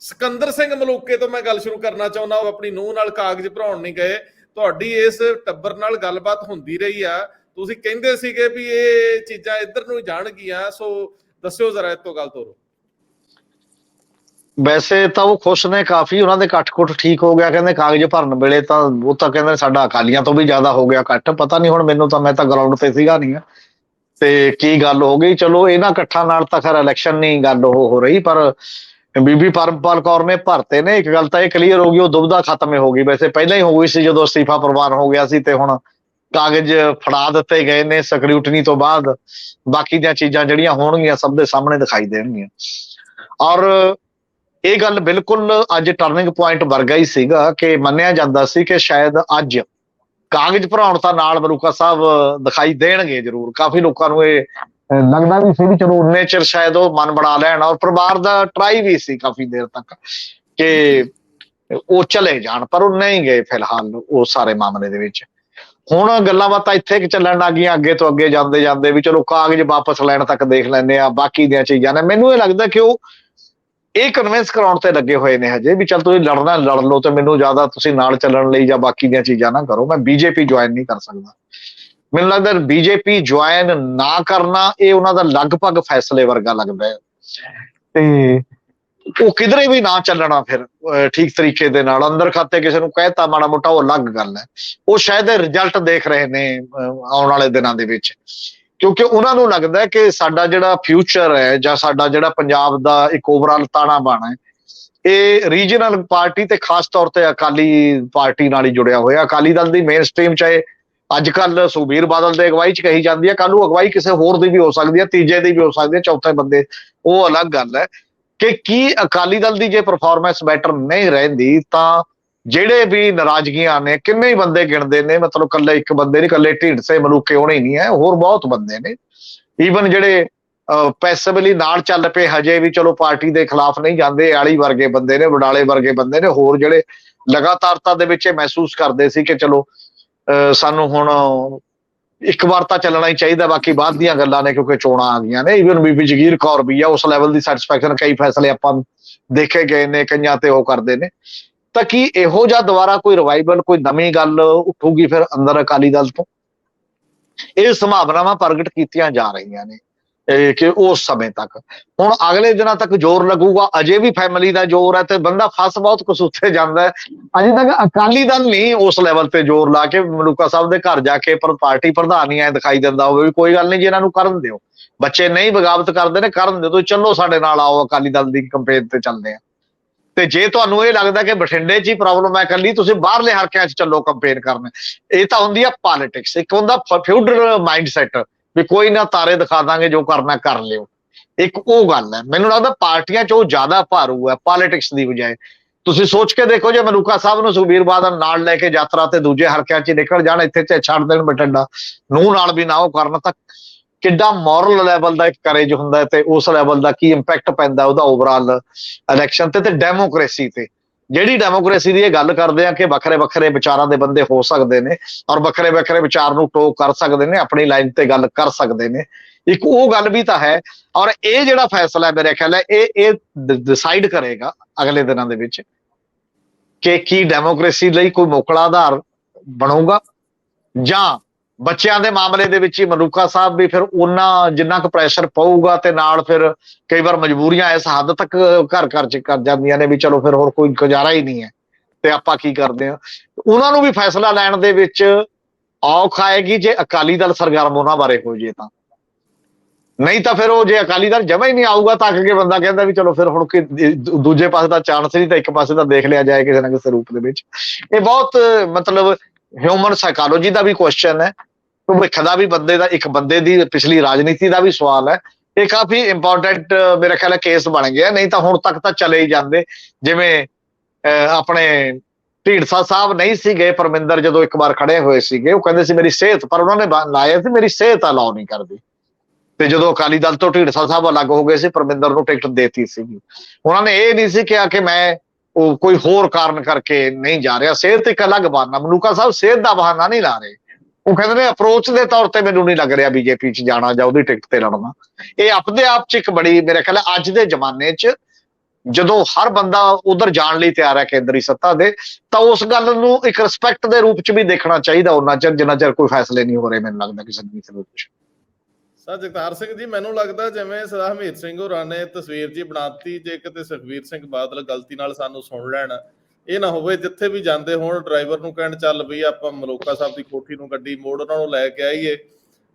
ਸਿਕੰਦਰ ਸਿੰਘ ਮਲੂਕੇ ਤੋਂ ਮੈਂ ਗੱਲ ਸ਼ੁਰੂ ਕਰਨਾ ਚਾਹੁੰਦਾ, ਉਹ ਆਪਣੀ ਨੂੰਹ ਨਾਲ ਕਾਗਜ਼ ਭਰਾਉਣ ਨਹੀਂ ਗਏ। ਤੁਹਾਡੀ ਇਸ ਟੱਬਰ ਨਾਲ ਗੱਲਬਾਤ ਹੁੰਦੀ ਰਹੀ ਆ। ਤੁਸੀਂ ਕਹਿੰਦੇ ਸੀਗੇ ਵੀ ਇਹ ਚੀਜ਼ਾਂ ਇੱਧਰ ਨੂੰ ਜਾਣਗੀਆਂ, ਸੋ ਦੱਸਿਓ ਜ਼ਰਾ ਇਹ ਤੋਂ ਗੱਲ ਤੋਰੋ। ਵੈਸੇ ਤਾਂ ਉਹ ਖੁਸ਼ ਨੇ ਕਾਫੀ, ਉਹਨਾਂ ਦੇ ਕੱਟ-ਕੁੱਟ ਠੀਕ ਹੋ ਗਿਆ। ਕਹਿੰਦੇ ਕਾਗਜ਼ ਭਰਨ ਵੇਲੇ ਤਾਂ ਉਹ ਤਾਂ ਕਹਿੰਦੇ ਸਾਡਾ ਅਕਾਲੀਆਂ ਤੋਂ ਵੀ ਜ਼ਿਆਦਾ ਹੋ ਗਿਆ ਕੱਟ। ਪਤਾ ਨਹੀਂ ਹੁਣ ਮੈਨੂੰ ਤਾਂ, ਮੈਂ ਤਾਂ ਗਰਾਊਂਡ ਤੇ ਸੀਗਾ ਨਹੀਂ ਤੇ ਕੀ ਗੱਲ ਹੋ ਗਈ? ਚਲੋ, ਇਹਨਾਂ ਇਕੱਠਾਂ ਨਾਲ ਤਾਂ ਖੈਰ ਇਲੈਕਸ਼ਨ ਨਹੀਂ ਗੱਲ ਉਹ ਹੋ ਰਹੀ, ਪਰ ਬੀਬੀ ਪਰਮਪਾਲ ਕੌਰ ਨੇ ਭਰਤੇ ਨੇ, ਇੱਕ ਗੱਲ ਤਾਂ ਇਹ ਕਲੀਅਰ ਹੋ ਗਈ, ਉਹ ਦੁਬਦਾ ਖਤਮ ਹੋ ਗਈ। ਵੈਸੇ ਪਹਿਲਾਂ ਹੀ ਹੋ ਗਈ ਸੀ, ਜਦੋਂ ਅਸਤੀਫਾ ਪ੍ਰਵਾਨ ਹੋ ਗਿਆ ਸੀ ਤੇ ਹੁਣ ਕਾਗਜ਼ ਫੜਾ ਦਿੱਤੇ ਗਏ ਨੇ ਸਕਰੂਟਨੀ ਤੋਂ ਬਾਅਦ। ਬਾਕੀ ਦੀਆਂ ਚੀਜ਼ਾਂ ਜਿਹੜੀਆਂ ਹੋਣਗੀਆਂ, ਸਭ ਦੇ ਸਾਹਮਣੇ ਦਿਖਾਈ ਦੇਣਗੀਆਂ। ਔਰ ਇਹ ਗੱਲ ਬਿਲਕੁਲ ਅੱਜ ਟਰਨਿੰਗ ਪੁਆਇੰਟ ਵਰਗਾ ਹੀ ਸੀਗਾ ਕਿ ਮੰਨਿਆ ਜਾਂਦਾ ਸੀ ਕਿ ਸ਼ਾਇਦ ਅੱਜ ਕਾਗਜ਼ ਭਰਾਉਣ ਤਾਂ ਨਾਲ ਮਲੂਕਾ ਸਾਹਿਬ ਦਿਖਾਈ ਦੇਣਗੇ ਜ਼ਰੂਰ। ਕਾਫੀ ਲੋਕਾਂ ਨੂੰ ਇਹ ਲੱਗਦਾ ਵੀ ਸੀ ਵੀ ਚਲੋ ਉਨੇ ਚਿਰ ਸ਼ਾਇਦ ਉਹ ਮਨ ਬਣਾ ਲੈਣ ਔਰ ਪਰਿਵਾਰ ਦਾ ਟਰਾਈ ਵੀ ਸੀ ਕਾਫੀ ਦੇਰ ਤੱਕ ਕਿ ਉਹ ਚਲੇ ਜਾਣ, ਪਰ ਉਹ ਨਹੀਂ ਗਏ ਫਿਲਹਾਲ ਉਹ ਸਾਰੇ ਮਾਮਲੇ ਦੇ ਵਿੱਚ। ਹੁਣ ਗੱਲਾਂ ਬਾਤਾਂ ਇੱਥੇ ਕਿ ਚੱਲਣ ਲੱਗੀਆਂ ਅੱਗੇ ਤੋਂ ਅੱਗੇ ਜਾਂਦੇ ਜਾਂਦੇ ਵੀ ਚਲੋ ਕਾਗਜ਼ ਵਾਪਸ ਲੈਣ ਤੱਕ ਦੇਖ ਲੈਂਦੇ ਆ, ਬਾਕੀ ਦੀਆਂ ਚੀਜ਼ਾਂ ਨੇ। ਮੈਨੂੰ ਇਹ ਲੱਗਦਾ ਕਿ ਉਹ ਇਹ ਕਨਵਿੰਸ ਕਰਾਉਣ ਤੇ ਲੱਗੇ ਹੋਏ ਨੇ ਹਜੇ ਵੀ ਚਲ ਤੁਸੀਂ ਲੜਨਾ, ਲੜ ਲਓ ਤੇ ਮੈਨੂੰ ਜ਼ਿਆਦਾ ਤੁਸੀਂ ਨਾਲ ਚੱਲਣ ਲਈ ਜਾਂ ਬਾਕੀ ਦੀਆਂ ਚੀਜ਼ਾਂ ਨਾ ਕਰੋ। ਮੈਂ ਬੀਜੇਪੀ ਜੁਆਇਨ ਨਹੀਂ ਕਰ ਸਕਦਾ। ਮੈਨੂੰ ਲੱਗਦਾ ਬੀਜੇਪੀ ਜੁਆਇਨ ਨਾ ਕਰਨਾ, ਇਹ ਉਹਨਾਂ ਦਾ ਲਗਭਗ ਫੈਸਲੇ ਵਰਗਾ ਲੱਗਦਾ ਹੈ। ਤੇ ਉਹ ਕਿਧਰੇ ਵੀ ਨਾ ਚੱਲਣਾ ਫਿਰ ਠੀਕ ਤਰੀਕੇ ਦੇ ਨਾਲ, ਅੰਦਰ ਖਾਤੇ ਕਿਸੇ ਨੂੰ ਕਹਿਤਾ ਮਾੜਾ ਮੋਟਾ ਉਹ ਅਲੱਗ ਗੱਲ ਹੈ। ਉਹ ਸ਼ਾਇਦ ਰਿਜ਼ਲਟ ਦੇਖ ਰਹੇ ਨੇ ਆਉਣ ਵਾਲੇ ਦਿਨਾਂ ਦੇ ਵਿੱਚ। ਕਿਉਂਕਿ ਉਹਨਾਂ ਨੂੰ ਲੱਗਦਾ ਹੈ ਕਿ ਸਾਡਾ ਜਿਹੜਾ ਫਿਊਚਰ ਹੈ, ਜਾਂ ਸਾਡਾ ਜਿਹੜਾ ਪੰਜਾਬ ਦਾ ਇੱਕ ਓਵਰਆਲ ਤਾਣਾ ਬਾਣਾ ਹੈ, ਇਹ ਰੀਜਨਲ ਪਾਰਟੀ ਤੇ ਖਾਸ ਤੌਰ ਤੇ ਅਕਾਲੀ ਪਾਰਟੀ ਨਾਲ ਹੀ ਜੁੜਿਆ ਹੋਇਆ। ਅਕਾਲੀ ਦਲ ਦੀ ਮੇਨ ਸਟ੍ਰੀਮ ਚਾਹੇ ਅੱਜ ਕੱਲ ਸੁਖਬੀਰ ਬਾਦਲ ਦੇ ਅਗਵਾਈ ਚ ਕਹੀ ਜਾਂਦੀ ਹੈ ਕੱਲ ਨੂੰ ਅਗਵਾਈ ਕਿਸੇ ਹੋਰ ਦੀ ਵੀ ਹੋ ਸਕਦੀ ਹੈ, ਤੀਜੇ ਦੀ ਵੀ ਹੋ ਸਕਦੀ ਹੈ, ਚੌਥੇ ਬੰਦੇ, ਉਹ ਅਲੱਗ ਗੱਲ ਹੈ ਕਿ ਕੀ ਅਕਾਲੀ ਦਲ ਦੀ ਜੇ ਪਰਫਾਰਮੈਂਸ ਬੈਟਰ ਨਹੀਂ ਰਹਿੰਦੀ, ਤਾਂ ਜਿਹੜੇ ਵੀ ਨਾਰਾਜ਼ਗੀਆਂ ਨੇ, ਕਿੰਨੇ ਹੀ ਬੰਦੇ ਗਿਣਦੇ ਨੇ, ਮਤਲਬ ਕੱਲੇ ਇੱਕ ਬੰਦੇ ਨਹੀਂ ਕੱਲੇ ਢੀਂਡਸੇ ਮਲੂਕੇ ਹੋਣੇ ਹੀ ਨਹੀਂ ਹੈ, ਹੋਰ ਬਹੁਤ ਬੰਦੇ ਨੇ। ਈਵਨ ਜਿਹੜੇ ਪੈਸਿਵਲੀ ਨਾਲ ਚੱਲ ਪਏ ਹਜੇ ਵੀ, ਚਲੋ ਪਾਰਟੀ ਦੇ ਖਿਲਾਫ ਨਹੀਂ ਜਾਂਦੇ, ਆਲੀ ਵਰਗੇ ਬੰਦੇ ਨੇ, ਵਡਾਲੇ ਵਰਗੇ ਬੰਦੇ ਨੇ, ਹੋਰ ਜਿਹੜੇ ਲਗਾਤਾਰਤਾ ਦੇ ਵਿੱਚ ਇਹ ਮਹਿਸੂਸ ਕਰਦੇ ਸੀ ਕਿ ਚਲੋ ਸਾਨੂੰ ਹੁਣ ਇੱਕ ਵਾਰ ਤਾਂ ਚੱਲਣਾ ਹੀ ਚਾਹੀਦਾ, ਬਾਕੀ ਬਾਅਦ ਦੀਆਂ ਗੱਲਾਂ ਨੇ ਕਿਉਂਕਿ ਚੋਣਾਂ ਆ ਗਈਆਂ ਨੇ। ਈਵਨ ਬੀਬੀ ਜਗੀਰ ਕੌਰ ਵੀ ਆ, ਉਸ ਲੈਵਲ ਦੀ ਸੈਟੀਸਫੈਕਸ਼ਨ ਕਈ ਫੈਸਲੇ ਆਪਾਂ ਦੇਖੇ ਗਏ ਨੇ, ਕਈਆਂ ਤੇ ਉਹ ਕਰਦੇ ਨੇ। ਤਾਂ ਕੀ ਇਹੋ ਜਿਹਾ ਦੁਬਾਰਾ ਕੋਈ ਰਿਵਾਈਵਲ ਕੋਈ ਨਵੀਂ ਗੱਲ ਉੱਠੂਗੀ ਫਿਰ ਅੰਦਰ ਅਕਾਲੀ ਦਲ ਤੋਂ? ਇਹ ਸੰਭਾਵਨਾਵਾਂ ਪ੍ਰਗਟ ਕੀਤੀਆਂ ਜਾ ਰਹੀਆਂ ਨੇ। ਕਿ ਉਸ ਸਮੇਂ ਤੱਕ। ਹੁਣ ਅਗਲੇ ਦਿਨਾਂ ਤੱਕ ਜ਼ੋਰ ਲੱਗੂਗਾ। ਅਜੇ ਵੀ ਫੈਮਿਲੀ ਦਾ ਜ਼ੋਰ ਹੈ ਤੇ ਬੰਦਾ ਫਸ ਬਹੁਤ ਕੁਛ ਉੱਥੇ ਜਾਂਦਾ ਹੈ। ਅਜੇ ਤੱਕ ਅਕਾਲੀ ਦਲ ਨਹੀਂ ਉਸ ਲੈਵਲ ਤੇ ਜ਼ੋਰ ਲਾ ਕੇ ਮਲੂਕਾ ਸਾਹਿਬ ਦੇ ਘਰ ਜਾ ਕੇ ਪਰ ਪਾਰਟੀ ਪ੍ਰਧਾਨ ਹੀ ਐ ਦਿਖਾਈ ਦਿੰਦਾ ਹੋਵੇ ਵੀ ਕੋਈ ਗੱਲ ਨਹੀਂ ਜੇ ਇਹਨਾਂ ਨੂੰ ਕਰਨ ਦਿਓ। ਬੱਚੇ ਨਹੀਂ ਬਗਾਵਤ ਕਰਦੇ ਨੇ, ਕਰਨ ਦਿਓ। ਤੁਸੀਂ ਚਲੋ ਸਾਡੇ ਨਾਲ ਆਓ ਅਕਾਲੀ ਦਲ ਦੀ ਕੰਪੇਨ ਤੇ ਚੱਲਦੇ ਆ ਤੇ ਜੇ ਤੁਹਾਨੂੰ ਇਹ ਲੱਗਦਾ ਕਿ ਬਠਿੰਡੇ 'ਚ ਹੀ ਪ੍ਰੋਬਲਮ ਹੈ ਕੱਲੀ ਤੁਸੀਂ ਬਾਹਰਲੇ ਹਲਕਿਆਂ 'ਚ ਚੱਲੋ ਕੰਪੇਨ ਕਰਨ। ਇਹ ਤਾਂ ਹੁੰਦੀ ਆ ਪੋਲਿਟਿਕਸ ਇੱਕ ਹੁੰਦਾ ਫਿਊਡਲ ਮਾਈਂਡਸੈਟ ਵੀ ਕੋਈ ਨਾ ਤਾਰੇ ਦਿਖਾ ਦਾਂਗੇ ਜੋ ਕਰਨਾ ਕਰ ਲਿਓ। ਇੱਕ ਉਹ ਗੱਲ ਹੈ, ਮੈਨੂੰ ਲੱਗਦਾ ਪਾਰਟੀਆਂ 'ਚ ਉਹ ਜ਼ਿਆਦਾ ਭਾਰੂ ਹੈ ਪੋਲਿਟਿਕਸ ਦੀ ਬਜਾਏ। ਤੁਸੀਂ ਸੋਚ ਕੇ ਦੇਖੋ ਜੇ ਮਲੂਕਾ ਸਾਹਿਬ ਨੂੰ ਸੁਖਬੀਰ ਬਾਦਲ ਨਾਲ ਲੈ ਕੇ ਯਾਤਰਾ ਤੇ ਦੂਜੇ ਹਲਕਿਆਂ 'ਚ ਨਿਕਲ ਜਾਣ, ਇੱਥੇ ਤੇ ਛੱਡ ਦੇਣ ਬਠਿੰਡਾ ਨੂੰ ਨਾਲ ਵੀ ਨਾ ਉਹ ਕਰਨ ਤਾਂ ਕਿੱਡਾ ਮੋਰਲ ਲੈਵਲ ਦਾ ਇੱਕ ਕਰੇਜ ਹੁੰਦਾ ਤੇ ਉਸ ਲੈਵਲ ਦਾ ਕੀ ਇੰਪੈਕਟ ਪੈਂਦਾ ਉਹਦਾ ਓਵਰਆਲ ਇਲੈਕਸ਼ਨ ਤੇ ਤੇ ਡੈਮੋਕ੍ਰੇਸੀ ਤੇ। ਜਿਹੜੀ ਡੈਮੋਕ੍ਰੇਸੀ ਦੀ ਇਹ ਗੱਲ ਕਰਦੇ ਆ ਕਿ ਵੱਖਰੇ ਵੱਖਰੇ ਵਿਚਾਰਾਂ ਦੇ ਬੰਦੇ ਹੋ ਸਕਦੇ ਨੇ ਔਰ ਵੱਖਰੇ ਵੱਖਰੇ ਵਿਚਾਰ ਨੂੰ ਟੋਕ ਕਰ ਸਕਦੇ ਨੇ, ਆਪਣੀ ਲਾਈਨ ਤੇ ਗੱਲ ਕਰ ਸਕਦੇ ਨੇ। ਇੱਕ ਉਹ ਗੱਲ ਵੀ ਤਾਂ ਹੈ ਔਰ ਇਹ ਜਿਹੜਾ ਫੈਸਲਾ ਹੈ ਮੇਰੇ ਖਿਆਲ ਹੈ, ਇਹ ਇਹ ਡਿਸਾਈਡ ਕਰੇਗਾ ਅਗਲੇ ਦਿਨਾਂ ਦੇ ਵਿੱਚ ਕਿ ਕੀ ਡੈਮੋਕ੍ਰੇਸੀ ਲਈ ਕੋਈ ਮੋਕਲਾ ਆਧਾਰ ਬਣੂਗਾ ਜਾਂ ਬੱਚਿਆਂ ਦੇ ਮਾਮਲੇ ਦੇ ਵਿੱਚ ਹੀ ਮਲੂਕਾ ਸਾਹਿਬ ਵੀ ਫਿਰ ਉਹਨਾਂ ਜਿੰਨਾ ਕੁ ਪ੍ਰੈਸ਼ਰ ਪਊਗਾ ਤੇ ਨਾਲ ਫਿਰ ਕਈ ਵਾਰ ਮਜਬੂਰੀਆਂ ਇਸ ਹੱਦ ਤੱਕ ਘਰ ਘਰ ਚ ਕਰ ਜਾਂਦੀਆਂ ਨੇ ਵੀ ਚਲੋ ਫਿਰ ਹੋਰ ਕੋਈ ਗੁਜ਼ਾਰਾ ਹੀ ਨਹੀਂ ਹੈ ਤੇ ਆਪਾਂ ਕੀ ਕਰਦੇ ਆ ਉਹਨਾਂ ਨੂੰ ਵੀ ਫੈਸਲਾ ਲੈਣ ਦੇ ਵਿੱਚ ਔਖ ਆਏਗੀ ਜੇ ਅਕਾਲੀ ਦਲ ਸਰਗਰਮ ਉਹਨਾਂ ਬਾਰੇ ਹੋ ਜੇ ਤਾਂ। ਨਹੀਂ ਤਾਂ ਫਿਰ ਉਹ ਜੇ ਅਕਾਲੀ ਦਲ ਜਮਾ ਹੀ ਨਹੀਂ ਆਊਗਾ ਤਾਂ ਕਿ ਬੰਦਾ ਕਹਿੰਦਾ ਵੀ ਚਲੋ ਫਿਰ ਹੁਣ ਕਿ ਦੂਜੇ ਪਾਸੇ ਦਾ ਚਾਂਸ ਨਹੀਂ ਤਾਂ ਇੱਕ ਪਾਸੇ ਦਾ ਦੇਖ ਲਿਆ ਜਾਏ ਕਿਸੇ ਨਾ ਕਿਸੇ ਰੂਪ ਦੇ ਵਿੱਚ। ਇਹ ਬਹੁਤ ਮਤਲਬ ਹਿਊਮਨ ਸਾਈਕੋਲੋਜੀ ਦਾ ਵੀ ਕੁਐਸਚਨ ਹੈ। ਭਵਿੱਖ ਦਾ ਵੀ ਬੰਦੇ ਦਾ, ਇੱਕ ਬੰਦੇ ਦੀ ਪਿਛਲੀ ਰਾਜਨੀਤੀ ਦਾ ਵੀ ਸਵਾਲ ਹੈ। ਇਹ ਕਾਫੀ ਇੰਪੋਰਟੈਂਟ ਮੇਰਾ ਖਿਆਲ ਹੈ ਕੇਸ ਬਣ ਗਿਆ। ਨਹੀਂ ਤਾਂ ਹੁਣ ਤੱਕ ਤਾਂ ਚਲੇ ਹੀ ਜਾਂਦੇ। ਜਿਵੇਂ ਆਪਣੇ ਢੀਂਡਸਾ ਸਾਹਿਬ ਨਹੀਂ ਸੀ ਗਏ ਪਰਮਿੰਦਰ ਜਦੋਂ ਇੱਕ ਵਾਰ ਖੜੇ ਹੋਏ ਸੀਗੇ, ਉਹ ਕਹਿੰਦੇ ਸੀ, ਮੇਰੀ ਸਿਹਤ, ਪਰ ਉਹਨਾਂ ਨੇ ਬਾ- ਲਾਇਆ ਸੀ, ਮੇਰੀ ਸਿਹਤ ਅਲਾਉ ਨਹੀਂ ਕਰਦੀ। ਤੇ ਜਦੋਂ ਅਕਾਲੀ ਦਲ ਤੋਂ ਢੀਂਡਸਾ ਸਾਹਿਬ ਅਲੱਗ ਹੋ ਗਏ ਸੀ, ਪਰਮਿੰਦਰ ਨੂੰ ਟਿਕਟ ਦੇਤੀ ਸੀਗੀ। ਉਹਨਾਂ ਨੇ ਇਹ ਨਹੀਂ ਸੀ ਕਿਹਾ ਕਿ ਮੈਂ ਉਹ ਕੋਈ ਹੋਰ ਕਾਰਨ ਕਰਕੇ ਨਹੀਂ ਜਾ ਰਿਹਾ। ਸਿਹਤ ਇੱਕ ਅਲੱਗ ਬਹਾਨਾ। ਮਲੂਕਾ ਸਾਹਿਬ ਸਿਹਤ ਦਾ ਬਹਾਨਾ ਨਹੀਂ ਲਾ ਰਹੇ। ਉਹ ਕਹਿੰਦੇ ਨੇ ਅਪਰੋਚ ਦੇ ਤੌਰ ਤੇ ਮੈਨੂੰ ਨਹੀਂ ਲੱਗ ਰਿਹਾ ਬੀਜੇਪੀ 'ਚ ਜਾਣਾ ਜਾਂ ਉਹਦੀ ਟਿਕਟ ਤੇ ਲੜਨਾ। ਇਹ ਆਪਣੇ ਆਪ 'ਚ ਇੱਕ ਬੜੀ ਮੇਰੇ ਖਿਆਲ ਅੱਜ ਦੇ ਜ਼ਮਾਨੇ 'ਚ ਜਦੋਂ ਹਰ ਬੰਦਾ ਉਧਰ ਜਾਣ ਲਈ ਤਿਆਰ ਹੈ ਕੇਂਦਰੀ ਸੱਤਾ ਦੇ, ਤਾਂ ਉਸ ਗੱਲ ਨੂੰ ਇੱਕ ਰਿਸਪੈਕਟ ਦੇ ਰੂਪ ਚ ਵੀ ਦੇਖਣਾ ਚਾਹੀਦਾ ਉਹਨਾਂ ਚਿਰ, ਜਿੰਨਾ ਚਿਰ ਕੋਈ ਫੈਸਲੇ ਨਹੀਂ ਹੋ ਰਹੇ ਮੈਨੂੰ ਲੱਗਦਾ ਕਿਸੇ ਨੂੰ ਕਿਸੇ ਵਿੱਚ ਸਰ, ਜਗਤਾਰ ਸਿੰਘ ਜੀ, ਮੈਨੂੰ ਲੱਗਦਾ ਜਿਵੇਂ ਸਰਦਾਰ ਹਮੀਤ ਸਿੰਘ ਹੋਰਾਂ ਨੇ ਤਸਵੀਰ ਜੀ ਬਣਾਤੀ, ਜੇ ਕਿਤੇ ਸੁਖਵੀਰ ਸਿੰਘ ਬਾਦਲ ਗਲਤੀ ਨਾਲ ਸਾਨੂੰ ਸੁਣ ਲੈਣ ਇਹ ਨਾ ਹੋਵੇ ਜਿੱਥੇ ਵੀ ਜਾਂਦੇ ਹੋਣ, ਡਰਾਈਵਰ ਨੂੰ ਕਹਿਣ ਚੱਲ ਬਈ ਆਪਾਂ ਮਲੋਕਾ ਸਾਹਿਬ ਦੀ ਕੋਠੀ ਨੂੰ ਗੱਡੀ ਮੋੜ ਉਹਨਾਂ ਨੂੰ ਲੈ ਕੇ ਆਈਏ।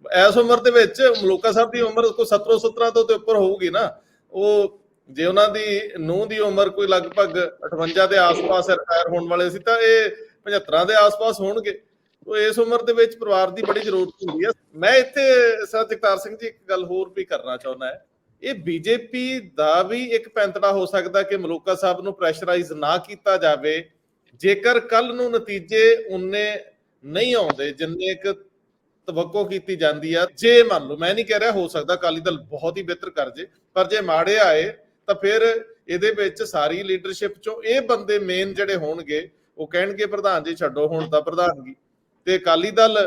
ਐਸ ਉਮਰ ਦੇ ਵਿੱਚ ਮਲੋਕਾ ਸਾਹਿਬ ਦੀ ਉਮਰ ਕੋਈ 17 17 ਤੋਂ ਤੇ ਉੱਪਰ ਹੋਊਗੀ ਨਾ। ਉਹ ਜੇ ਉਹਨਾਂ ਦੀ ਨੂੰਹ ਦੀ ਉਮਰ ਕੋਈ ਲਗਭਗ 58 ਦੇ ਆਸ-ਪਾਸ ਰਿਟਾਇਰ ਹੋਣ ਵਾਲੇ ਸੀ ਤਾਂ ਇਹ 75 ਦੇ ਆਸ-ਪਾਸ ਹੋਣਗੇ। ਤੋ ਇਸ ਉਮਰ ਦੇ ਵਿੱਚ ਪਰਿਵਾਰ ਦੀ ਬੜੀ ਜ਼ਰੂਰਤ ਹੁੰਦੀ ਹੈ। ਮੈਂ ਇੱਥੇ ਸਰ ਜਗਤਾਰ ਸਿੰਘ ਜੀ ਇੱਕ ਗੱਲ ਹੋਰ ਵੀ ਕਰਨਾ ਚਾਹੁੰਦਾ ਹੈ। ਇਹ ਬੀਜੇਪੀ ਦਾ ਵੀ ਇੱਕ ਪੈਂਤੜਾ ਹੋ ਸਕਦਾ ਕਿ ਮਲੋਕਾ ਸਾਹਿਬ ਨੂੰ ਪ੍ਰੈਸ਼ਰਾਈਜ਼ ਨਾ ਕੀਤਾ ਜਾਵੇ। ਜੇਕਰ ਕੱਲ ਨੂੰ ਨਤੀਜੇ ਉਨੇ ਨਹੀਂ ਆਉਂਦੇ, ਜਿੰਨੇ ਇੱਕ ਤਵੱਕੋ ਕੀਤੀ ਜਾਂਦੀ ਆ, ਜੇ ਮੰਨ ਲਓ, ਮੈਂ ਨਹੀਂ ਕਹਿ ਰਿਹਾ ਹੋ ਸਕਦਾ ਅਕਾਲੀ ਦਲ ਬਹੁਤ ਹੀ ਬਿਹਤਰ ਕਰ ਜੇ ਪਰ ਜੇ ਮਾੜੇ ਆਏ, ਤਾਂ ਫਿਰ ਇਹਦੇ ਵਿੱਚ ਸਾਰੀ ਲੀਡਰਸ਼ਿਪ ਚੋਂ ਇਹ ਬੰਦੇ ਮੇਨ ਜਿਹੜੇ ਹੋਣਗੇ, ਉਹ ਕਹਿਣਗੇ, ਪ੍ਰਧਾਨ ਜੀ, ਛੱਡੋ, ਹੁਣ ਤਾਂ ਪ੍ਰਧਾਨਗੀ ਤੇ ਅਕਾਲੀ ਦਲ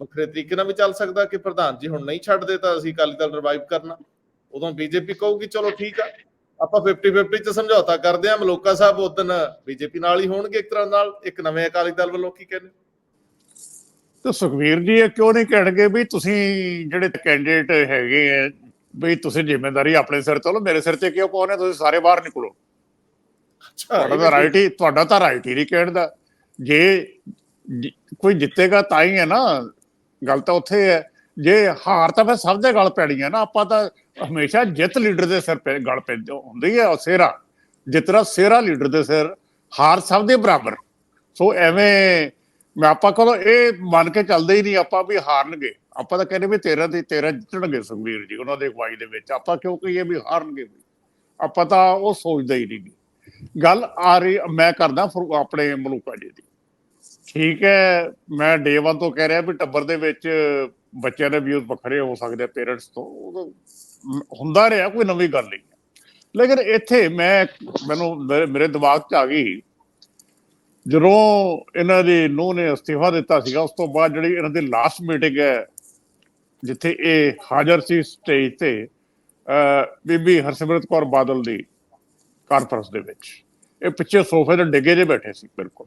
ਵੱਖਰੇ ਤਰੀਕੇ ਨਾਲ ਵੀ ਚੱਲ ਸਕਦਾ ਕਿ ਪ੍ਰਧਾਨ ਜੀ ਹੁਣ ਨਹੀਂ ਛੱਡਦੇ, ਤਾਂ ਅਸੀਂ ਅਕਾਲੀ ਦਲ ਰਿਵਾਈਵ ਕਰਨਾ। ਉਦੋਂ ਬੀਜੇਪੀ ਕਹੂਗੀ ਚਲੋ ਠੀਕ ਆ। ਆਪਾਂ 50 50 ਚ ਸਮਝੌਤਾ ਕਰਦੇ ਆ ਮਲੋਕਾ ਸਾਹਿਬ ਉਦੋਂ ਬੀਜੇਪੀ ਨਾਲ ਹੀ ਹੋਣਗੇ ਇੱਕ ਤਰ੍ਹਾਂ ਨਾਲ ਇੱਕ ਨਵੇਂ ਅਕਾਲੀ ਦਲ ਵੱਲੋਂ ਕੀ ਕਹਿੰਦੇ? ਤੇ ਸੁਖਵੀਰ ਜੀ ਇਹ ਕਿਉਂ ਨਹੀਂ ਕਹਿਣਗੇ ਵੀ ਤੁਸੀਂ ਜਿਹੜੇ ਕੈਂਡੀਡੇਟ ਹੈਗੇ ਆ ਵੀ ਤੁਸੀਂ ਜ਼ਿੰਮੇਵਾਰੀ ਆਪਣੇ ਸਿਰ ਤੋਂ ਲਓ ਮੇਰੇ ਸਿਰ ਤੇ ਕਿਉਂ ਪਾਉਨੇ ਤੁਸੀਂ ਸਾਰੇ ਬਾਹਰ ਨਿਕਲੋ। ਅੱਛਾ ਤੁਹਾਡਾ ਤਾਂ ਰਾਈਟ ਹੀ ਤੁਹਾਡਾ ਤਾਂ ਰਾਈਟ ਹੀ ਨਹੀਂ ਕਹਿਣ ਦਾ। ਜੇ ਜਿ- ਕੋਈ ਜਿੱਤੇਗਾ ਤਾਂ ਹੀ ਹੈ ਨਾ ਗੱਲ ਤਾਂ ਉੱਥੇ ਹੈ। ਜੇ ਹਾਰ ਤਾਂ ਫਿਰ ਸਭ ਦੇ ਗਲ ਪੈਣੀ ਹੈ ਨਾ, ਆਪਾਂ ਤਾਂ ਹਮੇਸ਼ਾ ਜਿੱਤ ਲੀਡਰ ਦੇ ਸਿਰ ਤੇ ਗਲ ਪੈਂਦੀ, ਹੁੰਦੀ ਹੈ ਉਹ ਸਿਹਰਾ। ਜਿਤਨਾ ਸਿਹਰਾ ਲੀਡਰ ਦੇ ਸਿਰ, ਹਾਰ ਸਭ ਦੇ ਬਰਾਬਰ। ਸੋ ਐਵੇਂ ਮੈਂ, ਆਪਾਂ ਕੋਲ ਇਹ ਮੰਨ ਕੇ ਚੱਲਦੇ ਹੀ ਨਹੀਂ, ਆਪਾਂ ਵੀ ਹਾਰਨਗੇ। ਆਪਾਂ ਤਾਂ ਕਹਿੰਦੇ ਵੀ 13 ਤੇ 13 ਜਿੱਤਣਗੇ ਸੁਖਬੀਰ ਜੀ, ਉਹਨਾਂ ਦੇ ਅਗਵਾਈ ਦੇ ਵਿੱਚ। ਆਪਾਂ ਕਿਉਂ ਕਹੀਏ ਵੀ ਹਾਰਨਗੇ ਆਪਾਂ ਤਾਂ ਉਹ ਸੋਚਦਾ ਹੀ ਨਹੀਂ। ਗੱਲ ਆ ਰਹੀ, ਮੈਂ ਕਰਦਾ ਫਰ- ਆਪਣੇ ਮਲੂਕਾ ਜੀ ਦੀ। ਠੀਕ ਹੈ, ਮੈਂ ਡੇ 1 ਤੋਂ ਕਹਿ ਰਿਹਾ ਵੀ ਟੱਬਰ ਦੇ ਵਿੱਚ ਬੱਚਿਆਂ ਦੇ ਵਿਊਜ਼ ਵੱਖਰੇ ਹੋ ਸਕਦੇ ਪੇਰੈਂਟਸ ਤੋਂ ਹੁੰਦਾ ਰਿਹਾ, ਕੋਈ ਨਵੀਂ ਗੱਲ ਨਹੀਂ ਲੇਕਿਨ ਇੱਥੇ ਮੈਂ, ਮੈਨੂੰ ਮੇਰੇ- ਦਿਮਾਗ 'ਚ ਆ ਗਈ, ਜਦੋਂ ਇਹਨਾਂ ਦੀ ਨੂੰਹ ਨੇ ਅਸਤੀਫਾ ਦਿੱਤਾ ਸੀਗਾ, ਉਸ ਤੋਂ ਬਾਅਦ ਜਿਹੜੀ ਇਹਨਾਂ ਦੀ ਲਾਸਟ ਮੀਟਿੰਗ ਹੈ, ਜਿੱਥੇ ਇਹ ਹਾਜ਼ਰ ਸੀ ਸਟੇਜ ਤੇ, ਅਹ, ਬੀਬੀ ਹਰਸਿਮਰਤ ਕੌਰ ਬਾਦਲ ਦੀ ਕਾਨਫਰੰਸ ਦੇ ਵਿੱਚ, ਇਹ ਪਿੱਛੇ ਸੋਫੇ ਤੇ ਡਿੱਗੇ ਜੇ ਬੈਠੇ ਸੀ, ਬਿਲਕੁਲ।